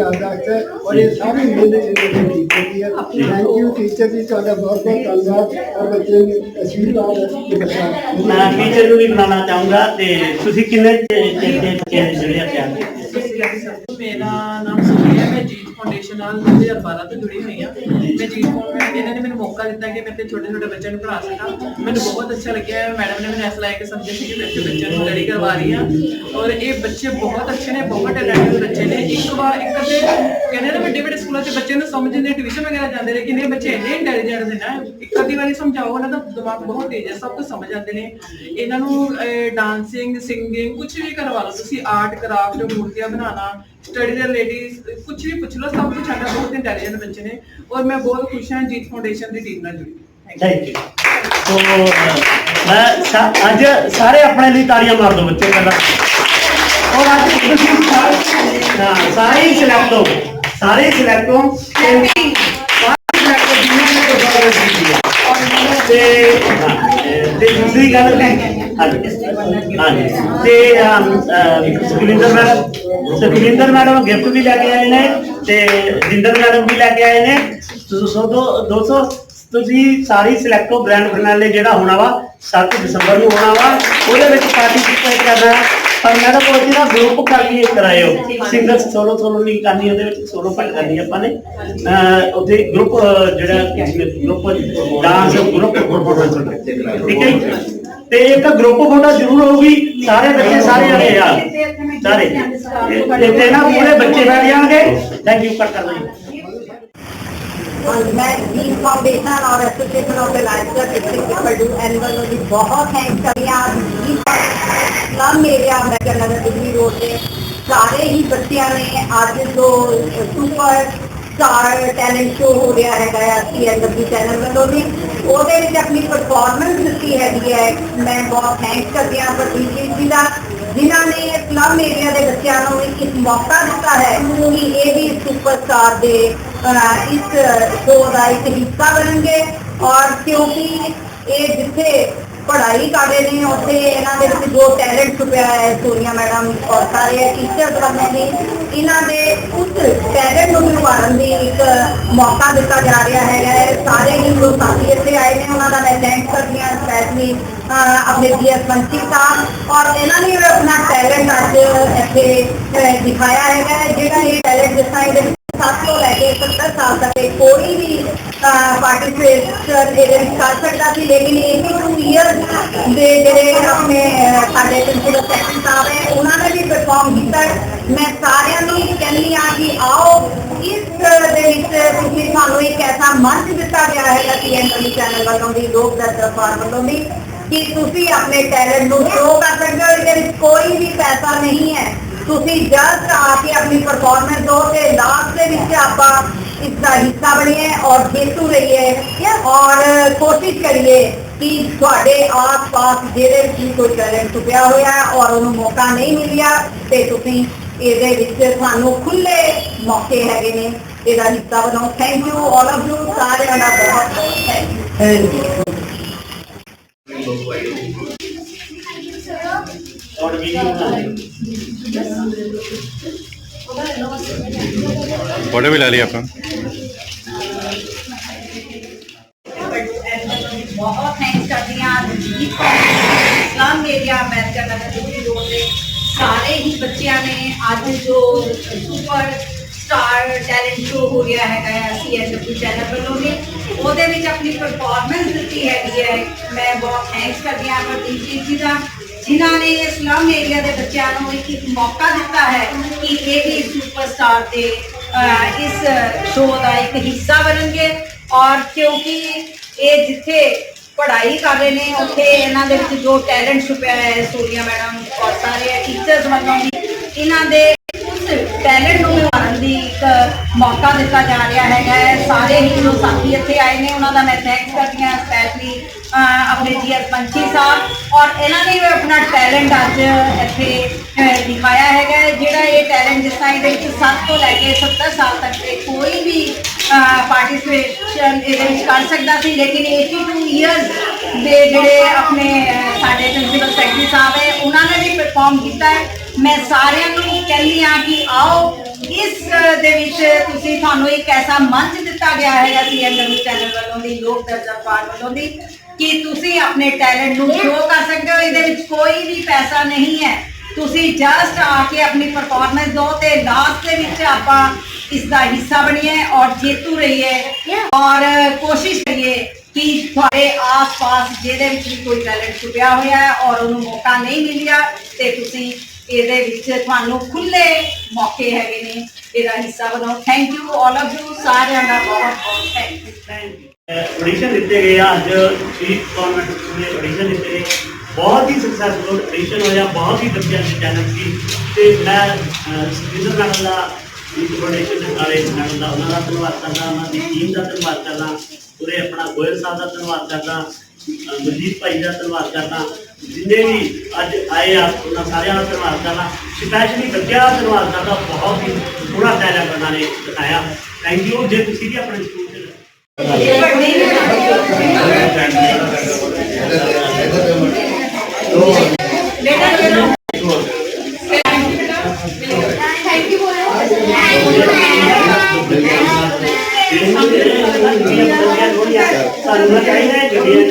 ਦੀ ਕਿੰਨੀ ਯਾਦਦਾਸ਼ਤ ਹੈ ਔਰ ਇਹ ਸਾਰੀ ਮਿਹਨਤ ਇਹਨਾਂ ਦੀ ਕੀਤੀ ਹੈ ਥੈਂਕ ਯੂ ਟੀਚਰ ਜੀ ਤੁਹਾਡਾ ਬਹੁਤ ਬਹੁਤ ਧੰਨਵਾਦ ਔਰ ਬੱਚੇ ਨੂੰ ਅਸ਼ੀਰਵਾਦ ਹੈ ਕਿ ਬੱਚਾ ਮੈਂ ਟੀਚਰ ਨੂੰ ਵੀ ਬੁਲਾਉਣਾ ਚਾਹੂੰਗਾ ਤੇ ਤੁਸੀਂ ਕਿੰਨੇ ਚਿਰ ਦੇ ਬੱਚੇ ਨੇ ਜਿਹੜੇ ਆ ਤਿਆਰ ਕੀਤੇ ਮੇਰਾ ਨਾਲ 2012 ਤੋਂ ਜੁੜੀ ਹੋਈ ਹਾਂ। ਮੈਂ ਜੀਤ ਫਾਊਂਡੇਸ਼ਨ ਇਹਨਾਂ ਨੇ ਮੈਨੂੰ ਮੌਕਾ ਦਿੱਤਾ ਕਿ ਮੈਂ ਤੇ ਛੋਟੇ ਛੋਟੇ ਬੱਚਿਆਂ ਨੂੰ ਪੜ੍ਹਾ ਸਕਾਂ। ਮੈਨੂੰ ਬਹੁਤ ਅੱਛਾ ਲੱਗਿਆ। ਮੈਡਮ ਨੇ ਮੈਨੂੰ ਐਸਾ ਲਾਇਆ ਕਿ ਸਮਝੇ ਸੀ ਕਿ ਮੈਂ ਇੱਥੇ ਬੱਚਿਆਂ ਨੂੰ ਸਟੱਡੀ ਕਰਵਾ ਰਹੀ ਹਾਂ। ਔਰ ਇਹ ਬੱਚੇ ਬਹੁਤ ਅੱਛੇ ਨੇ, ਬਹੁਤ ਟੈਲੈਂਟਡ ਬੱਚੇ ਨੇ। ਇੱਕ ਵਾਰ ਇੱਕ ਅੱਧੇ ਕਹਿੰਦੇ ਨੇ ਵੱਡੇ ਵੱਡੇ ਸਕੂਲਾਂ 'ਚ ਬੱਚੇ ਨੂੰ ਸਮਝਦੇ ਟਿਊਸ਼ਨ ਵਗੈਰਾ ਜਾਂਦੇ ਲੇਕਿਨ ਇਹ ਬੱਚੇ ਇੰਨੇ ਇੰਟੈਲੀਜੈਂਟ ਨੇ ਨਾ। ਇੱਕ ਅੱਧੀ ਵਾਰੀ ਸਮਝਾਓ, ਉਹਨਾਂ ਦਾ ਦਿਮਾਗ ਬਹੁਤ ਤੇਜ਼ ਹੈ, ਸਭ ਕੁਝ ਸਮਝ ਜਾਂਦੇ ਨੇ। ਇਹਨਾਂ ਨੂੰ ਡਾਂਸਿੰਗ ਸਿੰਗਿੰਗ ਕੁਝ ਵੀ ਕਰਵਾ ਲਓ। ਤੁਸੀਂ ਆਰਟ ਕਰਾਫਟ ਮੂਰਤੀਆਂ ਬਣਾਉਣਾ ਸਟੱਡੀ ਦੇ ਲੇਡੀਜ਼ ਕੁਝ ਵੀ ਪੁੱਛ ਲਓ ਸਭ ਕੁਝ ਸਾਡਾ ਬਹੁਤ ਇੰਟੈਲੀਜੈਂਟ ਬੱਚੇ ਨੇ ਔਰ ਮੈਂ ਬਹੁਤ ਖੁਸ਼ ਹਾਂ ਜੀਤ ਫਾਊਂਡੇਸ਼ਨ ਦੀ ਟੀਮ ਨਾਲ ਜੁੜੀ। ਥੈਂਕ ਯੂ ਸੋ ਮੈਂ ਅੱਜ ਸਾਰੇ ਆਪਣੇ ਲਈ ਤਾੜੀਆਂ ਮਾਰ ਦਿਓ ਬੱਚੇ ਪਹਿਲਾਂ। ਔਰ ਅੱਜ ਤੁਸੀਂ ਸਾਰੇ ਸਾਰੇ ਸਿਲੈਕਟ ਹੋ ਸਾਰੇ ਸਿਲੈਕਟ ਹੋ ਸਾਰੇ select ਹੋ ਜਿਨ੍ਹਾਂ ਨੇ performance ਕੀਤੀ ਹੈ। ਤੇ ਤੇ ਦੂਸਰੀ ਗੱਲ ਹਾਂਜੀ। ਹਾਂਜੀ। ਤੇ um, um, Sukhvinder madam gift ਵੀ ਲੈ ਕੇ ਆਏ ਨੇ ਤੇ ਜਿੰਦਰ ਮੈਡਮ ਵੀ ਲੈ ਕੇ ਆਏ ਨੇ। ਸੋ ਸੋ ਦੋ 200 ਤੁਸੀਂ ਸਾਰੀ ਸਿਲੈਕਟੋ ਗ੍ਰੈਂਡ ਫਿਨਾਲੇ ਜਿਹੜਾ ਹੋਣਾ ਵਾ 7 ਦਸੰਬਰ ਨੂੰ ਹੋਣਾ ਵਾ, ਉਹਦੇ ਵਿੱਚ ਪਾਰਟਿਸਿਪੇਟ ਕਰਨਾ। ਪਰ ਮੈਡਮ ਉਹ ਜਿਹੜਾ ਗਰੁੱਪ ਕਰਕੇ ਕਰਾਇਓ। ਸਿੰਗਲ ਸੋਲੋ ਸੋਲੋ ਨਹੀਂ ਕਰਨੀ, ਉਹਦੇ ਵਿੱਚ ਸੋਲੋ ਪਾਰਟ ਕਰਨੀ ਆਪਾਂ ਨੇ। ਅਹ, ਉੱਥੇ ਗਰੁੱਪ ਜਿਹੜਾ ਗਰੁੱਪ ਡਾਂਸ ਗਰੁੱਪ ਪਰਫਾਰਮੈਂਸ ਠੀਕ ਹੈ ਜੀ? ਤੇ ਇੱਕ ਗਰੁੱਪ ਫੋਟੋ ਜ਼ਰੂਰ ਹੋਊਗੀ, ਸਾਰੇ ਬੱਚੇ, ਸਾਰੇ ਜਣੇ ਆ। ਸਾਰੇ। ਤੇ ਤੇ ਨਾ ਪੂਰੇ ਬੱਚੇ ਬੈਠ ਜਾਣਗੇ। ਥੈਂਕ ਯੂ ਕਰ ਕਰ ਲਈ ਮੈਂ ਜੀ ਫਾਊਂਡੇਸ਼ਨ ਔਰ ਐਸੋਸੀਏਸ਼ਨ ਆਫ ਦ ਲਾਈਫ ਦਾ ਡਿਸਟ੍ਰਿਕਟ ਪੀਪਲ ਡੂ ਐਨੂਅਲ ਨੂੰ ਵੀ ਬਹੁਤ ਥੈਂਕਸ ਕਰਦੀ ਹਾਂ ਜੀ ਸਲਮ ਏਰੀਆ ਮੈਂ ਕਹਿੰਦਾ ਦਿੱਲੀ ਰੋਡ ਤੇ ਸਾਰੇ ਹੀ ਬੱਚਿਆਂ ਨੇ ਅੱਜ ਜੋ ਸੁਪਰ ਸਟਾਰ ਟੈਲੈਂਟ ਸ਼ੋ ਹੋ ਰਿਹਾ ਹੈਗਾ ਆ ਸੀਐਨਡਬਲਯੂ ਚੈਨਲ ਵੱਲੋਂ ਵੀ ਉਹਦੇ ਵਿੱਚ ਆਪਣੀ ਪਰਫਾਰਮੈਂਸ ਦਿੱਤੀ ਹੈਗੀ ਹੈ। ਮੈਂ ਬਹੁਤ ਥੈਂਕਸ ਕਰਦੀ ਹਾਂ। ਪ੍ਰਦੀਪ ਜੀ ਦਾ ਜਿਨ੍ਹਾਂ ਨੇ ਸਲਮ ਏਰੀਆ ਦੇ ਬੱਚਿਆਂ ਨੂੰ ਇੱਕ ਮੌਕਾ ਦਿੱਤਾ ਹੈ ਕਿ ਇਹ ਵੀ ਸੁਪਰਸਟਾਰ ਦੇ ਅਹ, ਇਸ ਸ਼ੋਅ ਦਾ ਇੱਕ ਹਿੱਸਾ ਬਣਨਗੇ। ਔਰ ਕਿਉਂਕਿ ਇਹ ਜਿੱਥੇ पढ़ाई कर रहे हैं उसे इन्होंने जो टैलेंट छुपया है सोनिया मैडम और सारे टीचर बनने भी, इन्होंने उस टैलेंट को निभारण की एक मौका दिता जा रहा है, सारे ही जो साथी इतने आए हैं, उन्होंने मैं थैंक करती हूँ स्पैशली अपने डी एस पंची साहब, और इन्होंने अपना टैलेंट अच्छे इतने दिखाया है जो टैलेंट जिस तरह 7 ਤੋਂ ਲੈ ਕੇ 70 ਸਾਲ ਤੱਕ ਕੋਈ ਵੀ ਪਾਰਟਿਸਪੇਟ ਇਹਦੇ ਵਿੱਚ ਕਰ ਸਕਦਾ ਸੀ, ਲੇਕਿਨ ਇਹ ਟੂ ਇਅਰ ਦੇ ਜਿਹੜੇ ਆਪਣੇ ਸਾਡੇ ਪ੍ਰਿੰਸੀਪਲ ਸੈਕਟਰੀ ਸਾਹਿਬ ਹੈ, ਉਹਨਾਂ ਨੇ ਵੀ ਪਰਫਾਰਮ ਕੀਤਾ। ਮੈਂ ਸਾਰਿਆਂ ਨੂੰ ਕਹਿੰਦੀ ਆ ਕਿ ਆਓ, ਇਸ ਦੇ ਵਿੱਚ ਤੁਸੀਂ ਸਾਨੂੰ ਇੱਕ ਐਸਾ ਮੰਚ ਦਿੱਤਾ ਗਿਆ ਹੈ ਕਿ ਐਨਐਲ ਚੈਨਲ ਵੱਲੋਂ ਵੀ, ਲੋਕ ਦਰਸ਼ਨ ਵੱਲੋਂ ਵੀ, ਕਿ ਤੁਸੀਂ ਆਪਣੇ ਟੈਲੈਂਟ ਨੂੰ ਸ਼ੋਅ ਕਰ ਤੁਸੀਂ ਜਸਟ ਆ ਕੇ ਆਪਣੀ ਪਰਫਾਰਮੈਂਸ ਦਿਓ ਤੇ ਲਾਸਟ ਦੇ ਵਿੱਚ ਆਪਾਂ ਇਸ ਦਾ ਹਿੱਸਾ ਬਣੀਏ ਔਰ ਜੇਤੂ ਰਹੀਏ ਔਰ ਕੋਸ਼ਿਸ਼ ਕਰੀਏ ਕਿ ਤੁਹਾਡੇ ਆਸ-ਪਾਸ ਜਿਹੜੇ ਵੀ ਕੋਈ ਟੈਲੈਂਟ ਛੁਪਿਆ ਹੋਇਆ ਹੈ ਔਰ ਉਹਨੂੰ ਮੌਕਾ ਨਹੀਂ ਮਿਲਿਆ ਤੇ ਤੁਸੀਂ ਇਹਦੇ ਵਿੱਚ ਤੁਹਾਨੂੰ ਖੁੱਲੇ ਮੌਕੇ ਹੈਗੇ ਨੇ। ਇਹਦਾ ਹਿੱਸਾ ਬਣੋ thank you all of you ਸਾਰਿਆਂ ਦਾ ਬਹੁਤ ਬਹੁਤ ਥੈਂਕ ਯੂ ਔਰ ਵੀਡੀਓ ਬਣਾਉਂਦੇ ਫੋਟੋ ਵੀ ਲੈ ਲਈ ਬਹੁਤ ਥੈਂਕਸ ਕਰਦੀ ਹਾਂ Jeet Islam area America Nagar Delhi road ਦੇ ਸਾਰੇ ਹੀ ਬੱਚਿਆਂ ਨੇ ਅੱਜ ਜੋ ਸੁਪਰ ਸਟਾਰ ਟੈਲੈਂਟ ਸ਼ੋ ਹੋ ਰਿਹਾ ਹੈਗਾ ਹੈ ਸੀਐਸਡਬਲਯੂ ਚੈਨਲ ਵੱਲੋਂ ਵੀ। ਉਹਦੇ ਵਿੱਚ ਆਪਣੀ ਪਰਫਾਰਮੈਂਸ ਦਿੱਤੀ ਹੈਗੀ ਹੈ। ਮੈਂ ਬਹੁਤ ਥੈਂਕਸ ਕਰਦੀ ਹਾਂ ਪ੍ਰਦੀਪ ਜੀ ਦਾ। ਜਿਨ੍ਹਾਂ ਨੇ ਇਸਲਾਮ ਏਰੀਆ ਦੇ ਬੱਚਿਆਂ ਨੂੰ ਇੱਕ ਇੱਕ ਮੌਕਾ ਦਿੱਤਾ ਹੈ ਕਿ ਇਹ ਵੀ ਸੁਪਰਸਟਾਰ ਦੇ ਇਸ ਸ਼ੋਅ ਦਾ ਇੱਕ ਹਿੱਸਾ ਬਣਨਗੇ। ਔਰ ਕਿਉਂਕਿ ਇਹ ਜਿੱਥੇ ਪੜ੍ਹਾਈ ਕਰ ਰਹੇ ਨੇ, ਉੱਥੇ ਇਹਨਾਂ ਦੇ ਵਿੱਚ ਜੋ ਟੈਲੈਂਟ ਛੁਪਿਆ ਹੈ, ਸੋਨੀਆ ਮੈਡਮ ਔਰ ਸਾਰੇ ਟੀਚਰਸ ਵੱਲੋਂ ਵੀ ਇਹਨਾਂ ਦੇ ਉਸ ਟੈਲੈਂਟ ਨੂੰ ਨਿਵਾਰਨ ਦੀ ਇੱਕ ਮੌਕਾ ਦਿੱਤਾ ਜਾ ਰਿਹਾ ਹੈਗਾ ਸਾਰੇ ਹੀ ਜੋ ਸਾਥੀ ਇੱਥੇ ਆਏ ਨੇ, ਉਹਨਾਂ ਦਾ ਮੈਂ ਥੈਂਕਸ ਕਰਦੀ ਹਾਂ ਸਪੈਸ਼ਲੀ ਆਪਣੇ ਜੀਐਸ ਪੰਛੀ ਸਾਹਿਬ ਔਰ ਇਹਨਾਂ ਨੇ ਵੀ ਆਪਣਾ ਟੈਲੈਂਟ ਅੱਜ ਇੱਥੇ ਅਹ, ਦਿਖਾਇਆ ਹੈਗਾ। ਜਿਹੜਾ ਇਹ ਟੈਲੈਂਟ ਜਿਸ ਤਰ੍ਹਾਂ ਇਹਦੇ ਵਿੱਚ 7 ਤੋਂ ਲੈ ਕੇ 70 ਸਾਲ ਤੱਕ ਦੇ ਕੋਈ ਵੀ ਪਾਰਟਿਸਿਪੇਸ਼ਨ ਇਹਦੇ ਵਿੱਚ ਕਰ ਸਕਦਾ ਸੀ। ਲੇਕਿਨ 82 ਇਅਰਸ ਦੇ ਜਿਹੜੇ ਆਪਣੇ ਸਾਡੇ ਪ੍ਰਿੰਸੀਪਲ ਸੈਕਟਰੀ ਸਾਹਿਬ ਹੈ ਉਹਨਾਂ ਨੇ ਵੀ ਪਰਫਾਰਮ ਕੀਤਾ ਹੈ। ਮੈਂ ਸਾਰਿਆਂ ਨੂੰ ਕਹਿੰਦੀ ਹਾਂ ਕਿ ਆਓ ਇਸ ਦੇ ਵਿੱਚ ਤੁਸੀਂ ਤੁਹਾਨੂੰ ਇੱਕ ਐਸਾ ਮੰਚ ਦਿੱਤਾ ਗਿਆ ਹੈਗਾ ਸੀਐਨਡਬਲਯੂ ਚੈਨਲ ਵੱਲੋਂ ਦੀ ਲੋਕ ਦਰਜਾ ਪਾਰ ਵੱਲੋਂ ਦੀ। ਕਿ ਤੁਸੀਂ ਆਪਣੇ ਟੈਲੈਂਟ ਨੂੰ ਸ਼ੋ ਕਰ ਸਕਦੇ ਹੋ। ਇਹਦੇ ਵਿੱਚ ਕੋਈ ਵੀ ਪੈਸਾ ਨਹੀਂ ਹੈ। ਤੁਸੀਂ ਜਸਟ ਆ ਕੇ ਆਪਣੀ ਪਰਫਾਰਮੈਂਸ ਦਿਓ ਤੇ ਲਾਸਟ ਦੇ ਵਿੱਚ ਆਪਾਂ ਇਸ ਦਾ ਹਿੱਸਾ ਬਣੀਏ ਔਰ ਜੇਤੂ ਰਹੀਏ। ਔਰ ਕੋਸ਼ਿਸ਼ ਕਰੀਏ ਕਿ ਤੁਹਾਡੇ ਆਸ-ਪਾਸ ਜਿਹਦੇ ਵਿੱਚ ਵੀ ਕੋਈ ਟੈਲੈਂਟ ਛੁਪਿਆ ਹੋਇਆ ਹੈ ਔਰ ਉਹਨੂੰ ਮੌਕਾ ਨਹੀਂ ਮਿਲਿਆ ਤੇ ਤੁਸੀਂ ਇਹਦੇ ਵਿੱਚ ਤੁਹਾਨੂੰ ਖੁੱਲੇ ਮੌਕੇ ਹੈਗੇ ਨੇ। ਇਹਦਾ ਹਿੱਸਾ ਬਣੋ thank you all of you ਸਾਰਿਆਂ ਦਾ ਬਹੁਤ ਬਹੁਤ ਥੈਂਕ ਯੂ ਆਡੀਸ਼ਨ ਦਿੱਤੇ ਗਏ ਆ। ਅੱਜ ਚੀਫ ਗਵਰਨਮੈਂਟ ਸਕੂਲ ਦੇ ਆਡੀਸ਼ਨ ਦਿੱਤੇ ਗਏ ਬਹੁਤ ਹੀ ਸਕਸੈਸਫੁਲ ਆਡੀਸ਼ਨ ਹੋਇਆ। ਬਹੁਤ ਹੀ ਬੱਚਿਆਂ ਦੀ ਚੈਨਲ ਸੀ। ਤੇ ਮੈਂ ਸਪੀਕਰ ਮੈਡਮ ਦਾ ਇੰਟਰੋਡਕਸ਼ਨ ਦੇ ਮੈਡਮ ਦਾ, ਉਹਨਾਂ ਦਾ ਧੰਨਵਾਦ ਕਰਦਾ। ਉਹਨਾਂ ਦੀ ਟੀਮ ਦਾ ਧੰਨਵਾਦ ਕਰਦਾ। ਪੂਰੇ ਆਪਣਾ ਗੋਇਲ ਸਾਹਿਬ ਦਾ ਧੰਨਵਾਦ ਕਰਦਾ। ਮਨਜੀਤ ਭਾਈ ਦਾ ਧੰਨਵਾਦ ਕਰਦਾ। ਜਿੰਨੇ ਵੀ ਅੱਜ ਆਏ ਆ, ਉਹਨਾਂ ਸਾਰਿਆਂ ਦਾ ਧੰਨਵਾਦ ਕਰਦਾ। ਸਪੈਸ਼ਲੀ ਬੱਚਿਆਂ ਦਾ ਧੰਨਵਾਦ ਕਰਦਾ। ਬਹੁਤ ਹੀ ਪੂਰਾ ਟੈਲੈਂਟ ਉਹਨਾਂ ਨੇ ਦਿਖਾਇਆ ਥੈਂਕ ਯੂ ਜੇ ਤੁਸੀਂ ਵੀ ਆਪਣੇ ਸਕੂਲ ਦੇ ਸਾਨੂੰ ਚਾਹੀਦਾ ਹੈ ਗੱਡੀਆਂ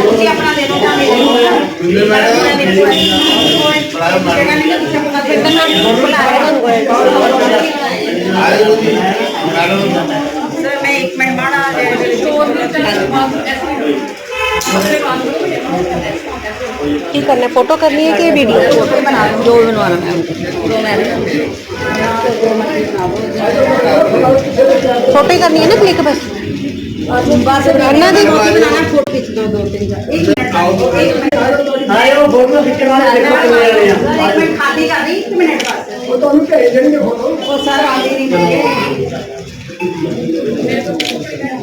ਤੁਸੀਂ ਆਪਣਾ ਦੇ ਦਿਓ ਜਾਂ ਦੇ की करना है फ़ोटो करनी है कि वीडियो फ़ोटो बना दो बनवाना है। फ़ोटो ही करनी है ना क्लिक बस करना देखो बनाना तो फ़ोटो खींच दो दो तीन ਆਏ ਉਹ ਫੋਟੋ ਖਿੱਚਣ ਵਾਲੇ ਦੇਖੋ ਕਿੰਨੇ ਆਏ ਆ ਇੱਕ ਮਿੰਟ ਖਾਲੀ ਕਰ ਦੀ ਮਿੰਟ ਬਸ ਉਹ ਤੁਹਾਨੂੰ ਭੇਜ ਦੇਣਗੇ ਫੋਟੋ। ਉਹ ਸਰ ਆਉਂਦੇ ਨਹੀਂ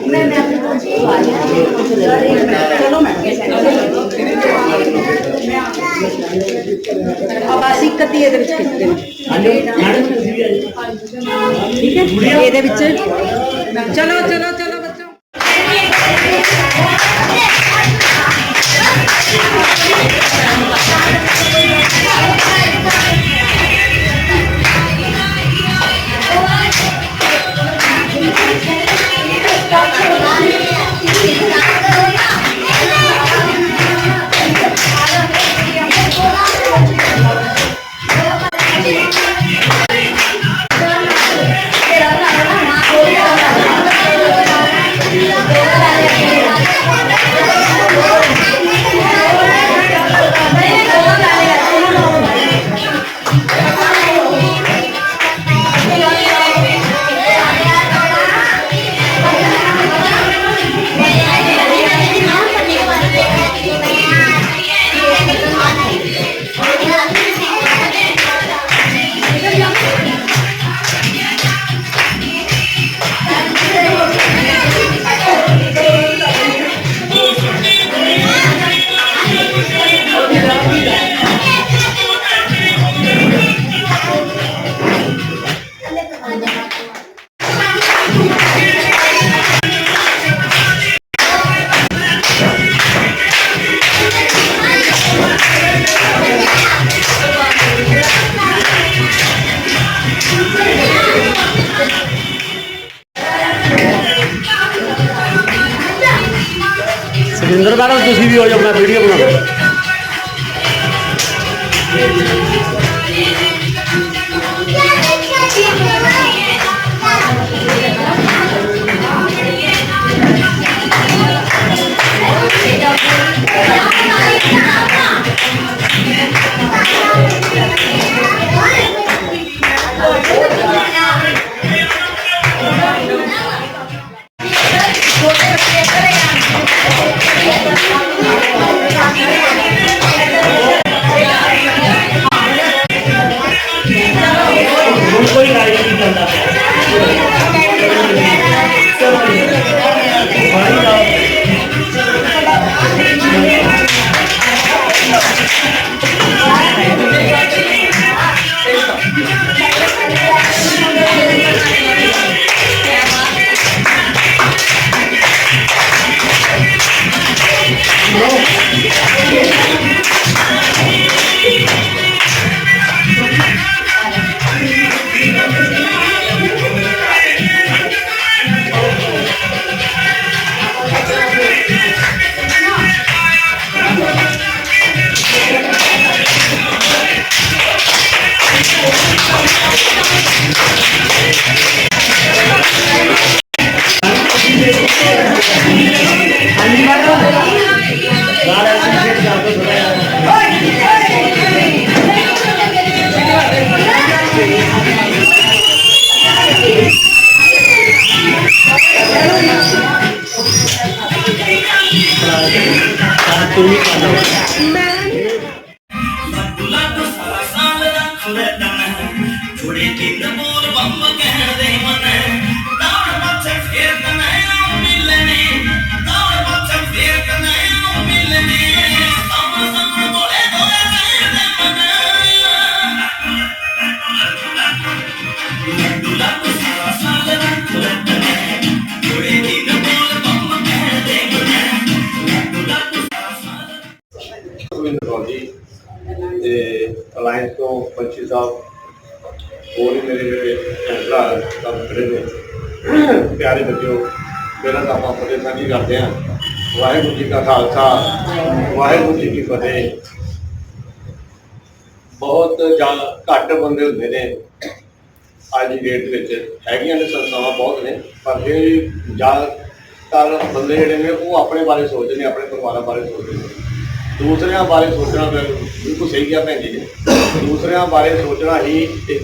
ਮੈਂ ਮੈਂ ਆਪਣੇ ਕੋਲ ਚਲੋ ਮੈਂ ਆ ਬਸ ਇੱਕ ਅੱਧੀ ਇਹਦੇ ਵਿੱਚ ਖਿੱਚ ਦੇਣਾ ਹਾਂਜੀ ਮੈਡਮ ਤੁਸੀਂ ਵੀ ਆਏ ਠੀਕ ਹੈ? ਇਹਦੇ ਵਿੱਚ। ਚਲੋ ਚਲੋ। ਚਲੋ ਬੱਚੋ ਸੁਖਿੰਦਰ ਮੈਡਮ ਤੁਸੀਂ ਵੀ ਹੋ ਜਾਓ ਮੈਂ ਵੀਡੀਓ ਬਣਾਉਂਦਾ ਤਾਂ ਸਾਂਝੀ ਕਰਦੇ ਹਾਂ? ਵਾਹਿਗੁਰੂ ਜੀ ਕਾ ਖਾਲਸਾ, ਵਾਹਿਗੁਰੂ ਜੀ ਕੀ ਫਤਿਹ। ਬਹੁਤ ਜਾਂ ਘੱਟ ਬੰਦੇ ਹੁੰਦੇ ਨੇ। ਅੱਜ ਦੀ ਡੇਟ ਵਿੱਚ ਹੈਗੀਆਂ ਨੇ ਸੰਸਥਾਵਾਂ ਬਹੁਤ ਨੇ, ਪਰ ਫਿਰ ਜ਼ਿਆਦਾਤਰ ਬੰਦੇ ਜਿਹੜੇ ਨੇ ਉਹ ਆਪਣੇ ਬਾਰੇ ਸੋਚਦੇ ਨੇ, ਆਪਣੇ ਪਰਿਵਾਰਾਂ ਬਾਰੇ ਸੋਚਦੇ ਨੇ। ਦੂਸਰਿਆਂ ਬਾਰੇ ਸੋਚਣਾ ਬਿਲਕੁਲ ਸਹੀ ਕਿਹਾ ਭੈਣ ਜੀ। ਨੇ ਦੂਸਰਿਆਂ ਬਾਰੇ ਸੋਚਣਾ ਹੀ ਇੱਕ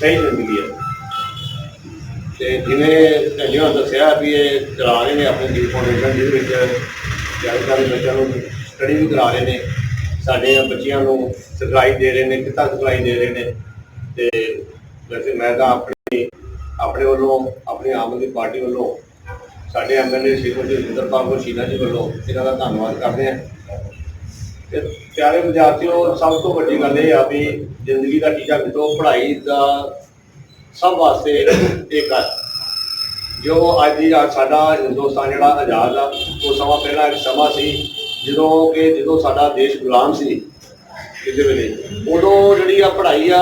ਸਹੀ ਜ਼ਿੰਦਗੀ ਹੈ। ਤੇ ਜਿਵੇਂ ਭੈਣ ਜੀ ਨੇ ਦੱਸਿਆ ਵੀ ਇਹ ਚਲਾ ਰਹੇ ਨੇ ਆਪਣੀ ਜੀ ਫਾਊਂਡੇਸ਼ਨ ਜਿਹਦੇ ਵਿੱਚ ਜ਼ਿਆਦਾਤਰ ਬੱਚਿਆਂ ਨੂੰ ਸਟੱਡੀ ਵੀ ਕਰਾ ਰਹੇ ਨੇ। ਸਾਡੇ ਬੱਚਿਆਂ ਨੂੰ ਸਿਖਲਾਈ ਦੇ ਰਹੇ ਨੇ, ਕਿੱਤਾ ਸਿਖਲਾਈ ਦੇ ਰਹੇ ਨੇ। ਤੇ ਵੈਸੇ ਮੈਂ ਤਾਂ ਆਪਣੀ, ਆਪਣੇ ਵੱਲੋਂ, ਆਪਣੀ ਆਮ ਆਦਮੀ ਪਾਰਟੀ ਵੱਲੋਂ, ਸਾਡੇ ਐਮਐਲਏ ਸ਼੍ਰੀਮਤੀ ਜਿੰਦਰਪਾਲ ਕੌਰ ਸ਼ੀਲਾ ਜੀ ਵੱਲੋਂ ਇਹਨਾਂ ਦਾ ਧੰਨਵਾਦ ਕਰਦੇ ਹਾਂ। ਤੇ ਪਿਆਰੇ ਵਿਦਿਆਰਥੀਓ, ਸਭ ਤੋਂ ਵੱਡੀ ਗੱਲ ਇਹ ਆ ਵੀ ਜ਼ਿੰਦਗੀ ਦਾ ਟੀਚਾ ਮਿੱਤਰੋ ਪੜ੍ਹਾਈ ਦਾ ਸਭ ਵਾਸਤੇ ਇਹ ਹੈ ਜੋ ਅੱਜ ਦੀ ਅੱਜ ਸਾਡਾ ਹਿੰਦੁਸਤਾਨ ਜਿਹੜਾ ਆਜ਼ਾਦ ਆ, ਉਹ ਸਮਾਂ ਪਹਿਲਾਂ ਇੱਕ ਸਮਾਂ ਸੀ, ਜਦੋਂ ਕਿ ਜਦੋਂ ਸਾਡਾ ਦੇਸ਼ ਗੁਲਾਮ ਸੀ ਕਿਸੇ ਵੇਲੇ ਉਦੋਂ ਜਿਹੜੀ ਆ ਪੜ੍ਹਾਈ ਆ,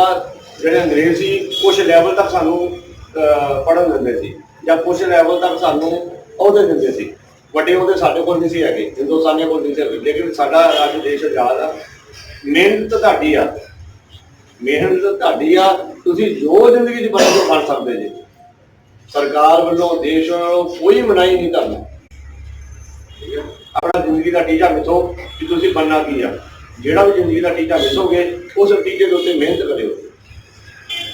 ਜਿਹੜੇ ਅੰਗਰੇਜ਼ ਸੀ ਕੁਝ ਲੈਵਲ ਤੱਕ ਸਾਨੂੰ ਪੜ੍ਹਨ ਦਿੰਦੇ ਸੀ, ਜਾਂ ਕੁਝ ਲੈਵਲ ਤੱਕ ਸਾਨੂੰ ਅਹੁਦੇ ਦਿੰਦੇ ਸੀ। ਵੱਡੇ ਅਹੁਦੇ ਸਾਡੇ ਕੋਲ ਨਹੀਂ ਸੀ ਹੈਗੇ, ਹਿੰਦੁਸਤਾਨੀਆਂ ਕੋਲ ਨਹੀਂ ਸੀ ਹੈਗੇ। ਲੇਕਿਨ ਸਾਡਾ ਅੱਜ ਦੇਸ਼ ਆਜ਼ਾਦ ਆ। ਮਿਹਨਤ ਤੁਹਾਡੀ ਆ। ਮਿਹਨਤ ਤੁਹਾਡੀ ਆ, ਤੁਸੀਂ ਜੋ ਜ਼ਿੰਦਗੀ 'ਚ ਬਣਨਾ ਬਣ ਸਕਦੇ ਜੇ। ਸਰਕਾਰ ਵੱਲੋਂ, ਦੇਸ਼ ਵੱਲੋਂ ਕੋਈ ਮਨਾਹੀ ਨਹੀਂ ਕਰਨਾ ਠੀਕ ਹੈ? ਆਪਣਾ ਜ਼ਿੰਦਗੀ ਦਾ ਟੀਚਾ ਮਿਥੋ ਕਿ ਤੁਸੀਂ ਬਣਨਾ ਕੀ ਆ। ਜਿਹੜਾ ਵੀ ਜ਼ਿੰਦਗੀ ਦਾ ਟੀਚਾ ਮਿਥੋਗੇ, ਉਸ ਟੀਚੇ ਦੇ ਉੱਤੇ ਮਿਹਨਤ ਕਰਿਓ।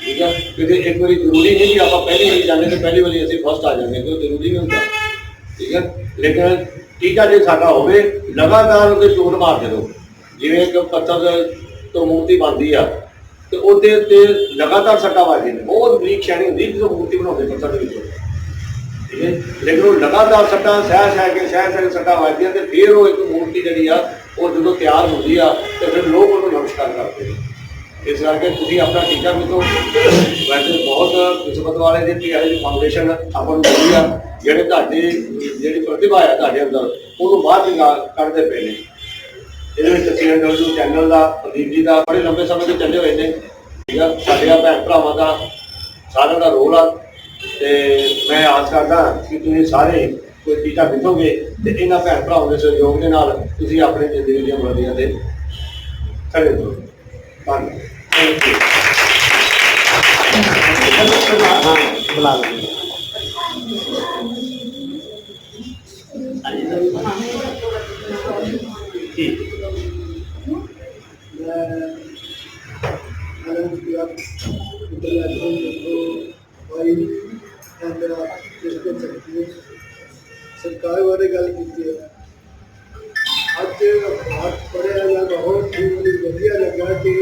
ਠੀਕ ਹੈ? ਕਿਉਂਕਿ ਇੱਕ ਵਾਰੀ ਜ਼ਰੂਰੀ ਨਹੀਂ ਕਿ ਆਪਾਂ ਪਹਿਲੀ ਵਾਰੀ ਜਾਂਦੇ ਤੇ ਪਹਿਲੀ ਵਾਰੀ ਅਸੀਂ ਫਸਟ ਆ ਜਾਂਦੇ ਕਿਉਂ ਜ਼ਰੂਰੀ ਨਹੀਂ ਹੁੰਦਾ। ਠੀਕ ਹੈ? ਲੇਕਿਨ ਟੀਚਾ ਜੇ ਸਾਡਾ ਹੋਵੇ, ਲਗਾਤਾਰ ਉਹਦੇ ਚੋਟ ਮਾਰਦੇ ਰਹੋ ਜਿਵੇਂ ਕਿ ਪੱਥਰ ਤੋਂ ਮੂਰਤੀ ਬਣਦੀ ਆ ਤੇ ਉਹਦੇ ਉੱਤੇ ਲਗਾਤਾਰ ਸੱਟਾਂ ਵੱਜਦੀਆਂ ਨੇ। ਬਹੁਤ ਬਰੀਕ ਸ਼ੈਣੀ ਹੁੰਦੀ ਜਦੋਂ ਮੂਰਤੀ ਬਣਾਉਂਦੇ ਪੱਥਰ ਦੇ ਵਿੱਚੋਂ। ਠੀਕ ਹੈ? ਲੇਕਿਨ ਉਹ ਲਗਾਤਾਰ ਸੱਟਾਂ ਸਹਿ ਸਹਿ ਕੇ ਸਹਿ ਸਹਿ ਕੇ ਸੱਟਾਂ ਵੱਜਦੀਆਂ ਤੇ ਫਿਰ ਉਹ ਇੱਕ ਮੂਰਤੀ ਜਿਹੜੀ ਆ, ਉਹ ਜਦੋਂ ਤਿਆਰ ਹੁੰਦੀ ਆ, ਤੇ ਫਿਰ ਲੋਕ ਉਹਨੂੰ ਨਮਸਕਾਰ ਕਰਦੇ ਨੇ। ਇਸ ਕਰਕੇ ਤੁਸੀਂ ਆਪਣਾ ਟੀਚਾ ਮਿਲੋ ਵੈਸੇ ਬਹੁਤ ਕਿਸਮਤ ਵਾਲੇ ਦੀ ਕਿ ਇਹ ਫਾਊਂਡੇਸ਼ਨ ਆਪਾਂ ਨੂੰ ਮਿਲੀ ਆ, ਜਿਹੜੇ ਤੁਹਾਡੀ, ਜਿਹੜੀ ਪ੍ਰਤਿਭਾ ਹੈ ਤੁਹਾਡੇ ਅੰਦਰ, ਉਹਨੂੰ ਬਾਹਰ ਨਿਕਾਲ ਕੱਢਦੇ ਪਏ ਨੇ। ਇਹਦੇ ਵਿੱਚ ਸੀਐਨਡਬਲਯੂ ਚੈਨਲ ਦਾ ਪ੍ਰਦੀਪ ਜੀ ਦਾ ਬੜੇ ਲੰਬੇ ਸਮੇਂ ਤੋਂ ਚੱਲੇ ਹੋਏ ਨੇ। ਠੀਕ ਆ ਸਾਡੇ ਆ ਭੈਣ ਭਰਾਵਾਂ ਦਾ ਸਾਰਿਆਂ ਦਾ ਰੋਲ ਆ। ਤੇ ਮੈਂ ਆਸ ਕਰਦਾ ਕਿ ਤੁਸੀਂ ਸਾਰੇ ਕੋਈ ਟੀਚਾ ਮਿਲੋਗੇ ਤੇ ਇਹਨਾਂ ਭੈਣ ਭਰਾਵਾਂ ਦੇ ਸਹਿਯੋਗ ਦੇ ਨਾਲ ਤੁਸੀਂ ਆਪਣੇ ਜ਼ਿੰਦਗੀ ਦੀਆਂ ਬੁਲੰਦੀਆਂ ਤੇ ਖੜੇ ਹੋ ਧੰਨਵਾਦ। ਥੈਂਕ ਯੂ ਹਾਂ। ਬੁਲਾ ਲਓ ਠੀਕ। ਸਰਕਾਰ ਬਾਰੇ ਗੱਲ ਕੀਤੀ ਹੈ। ਅੱਜ ਬਾਤ ਪੜਿਆ ਜਾਂ ਬਹੁਤ ਹੀ। ਵਧੀਆ ਲੱਗਾ ਕਿ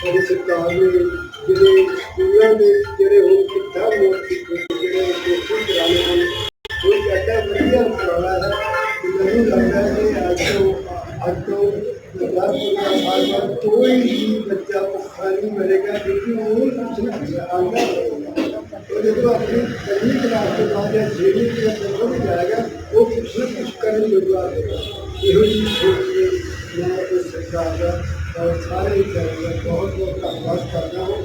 ਸਾਡੀ ਸਰਕਾਰ ਨੇ ਜਿਹੜੇ ਸਕੂਲਾਂ ਦੇ ਜਿਹੜੇ ਉਹ ਕਿੱਥਾ ਮੋਟ ਜਿਹੜੇ ਕੋਸ਼ਿਸ਼ ਕਰਾਣੇ ਹਨ ਭੁੱਖਾ ਨਹੀਂ ਮਰੇਗਾ ਕਿਉਂਕਿ ਉਹ ਕੁਝ ਨਹੀਂ ਆਉਂਦਾ ਉਹ ਜਦੋਂ ਆਪਣੀ ਪਹਿਲੀ ਕਲਾਸ ਤੋਂ ਬਾਅਦ ਜਾਂ ਛੇਵੀਂ ਕਲਾਸ ਤੋਂ ਵੀ ਜਾਏਗਾ ਉਹ ਕੁਛ ਨਾ ਕੁਛ ਕਰਨ ਜੋਗਾ ਹੋਵੇਗਾ ਇਹੋ ਜਿਹੀ ਸੋਚ ਕੇ ਮੈਂ ਇਸ ਸਰਕਾਰ ਦਾ ਔਰ ਸਾਰੇ ਇਦਾਰੇ ਦਾ ਬਹੁਤ ਬਹੁਤ ਧੰਨਵਾਦ ਕਰਦਾ ਹਾਂ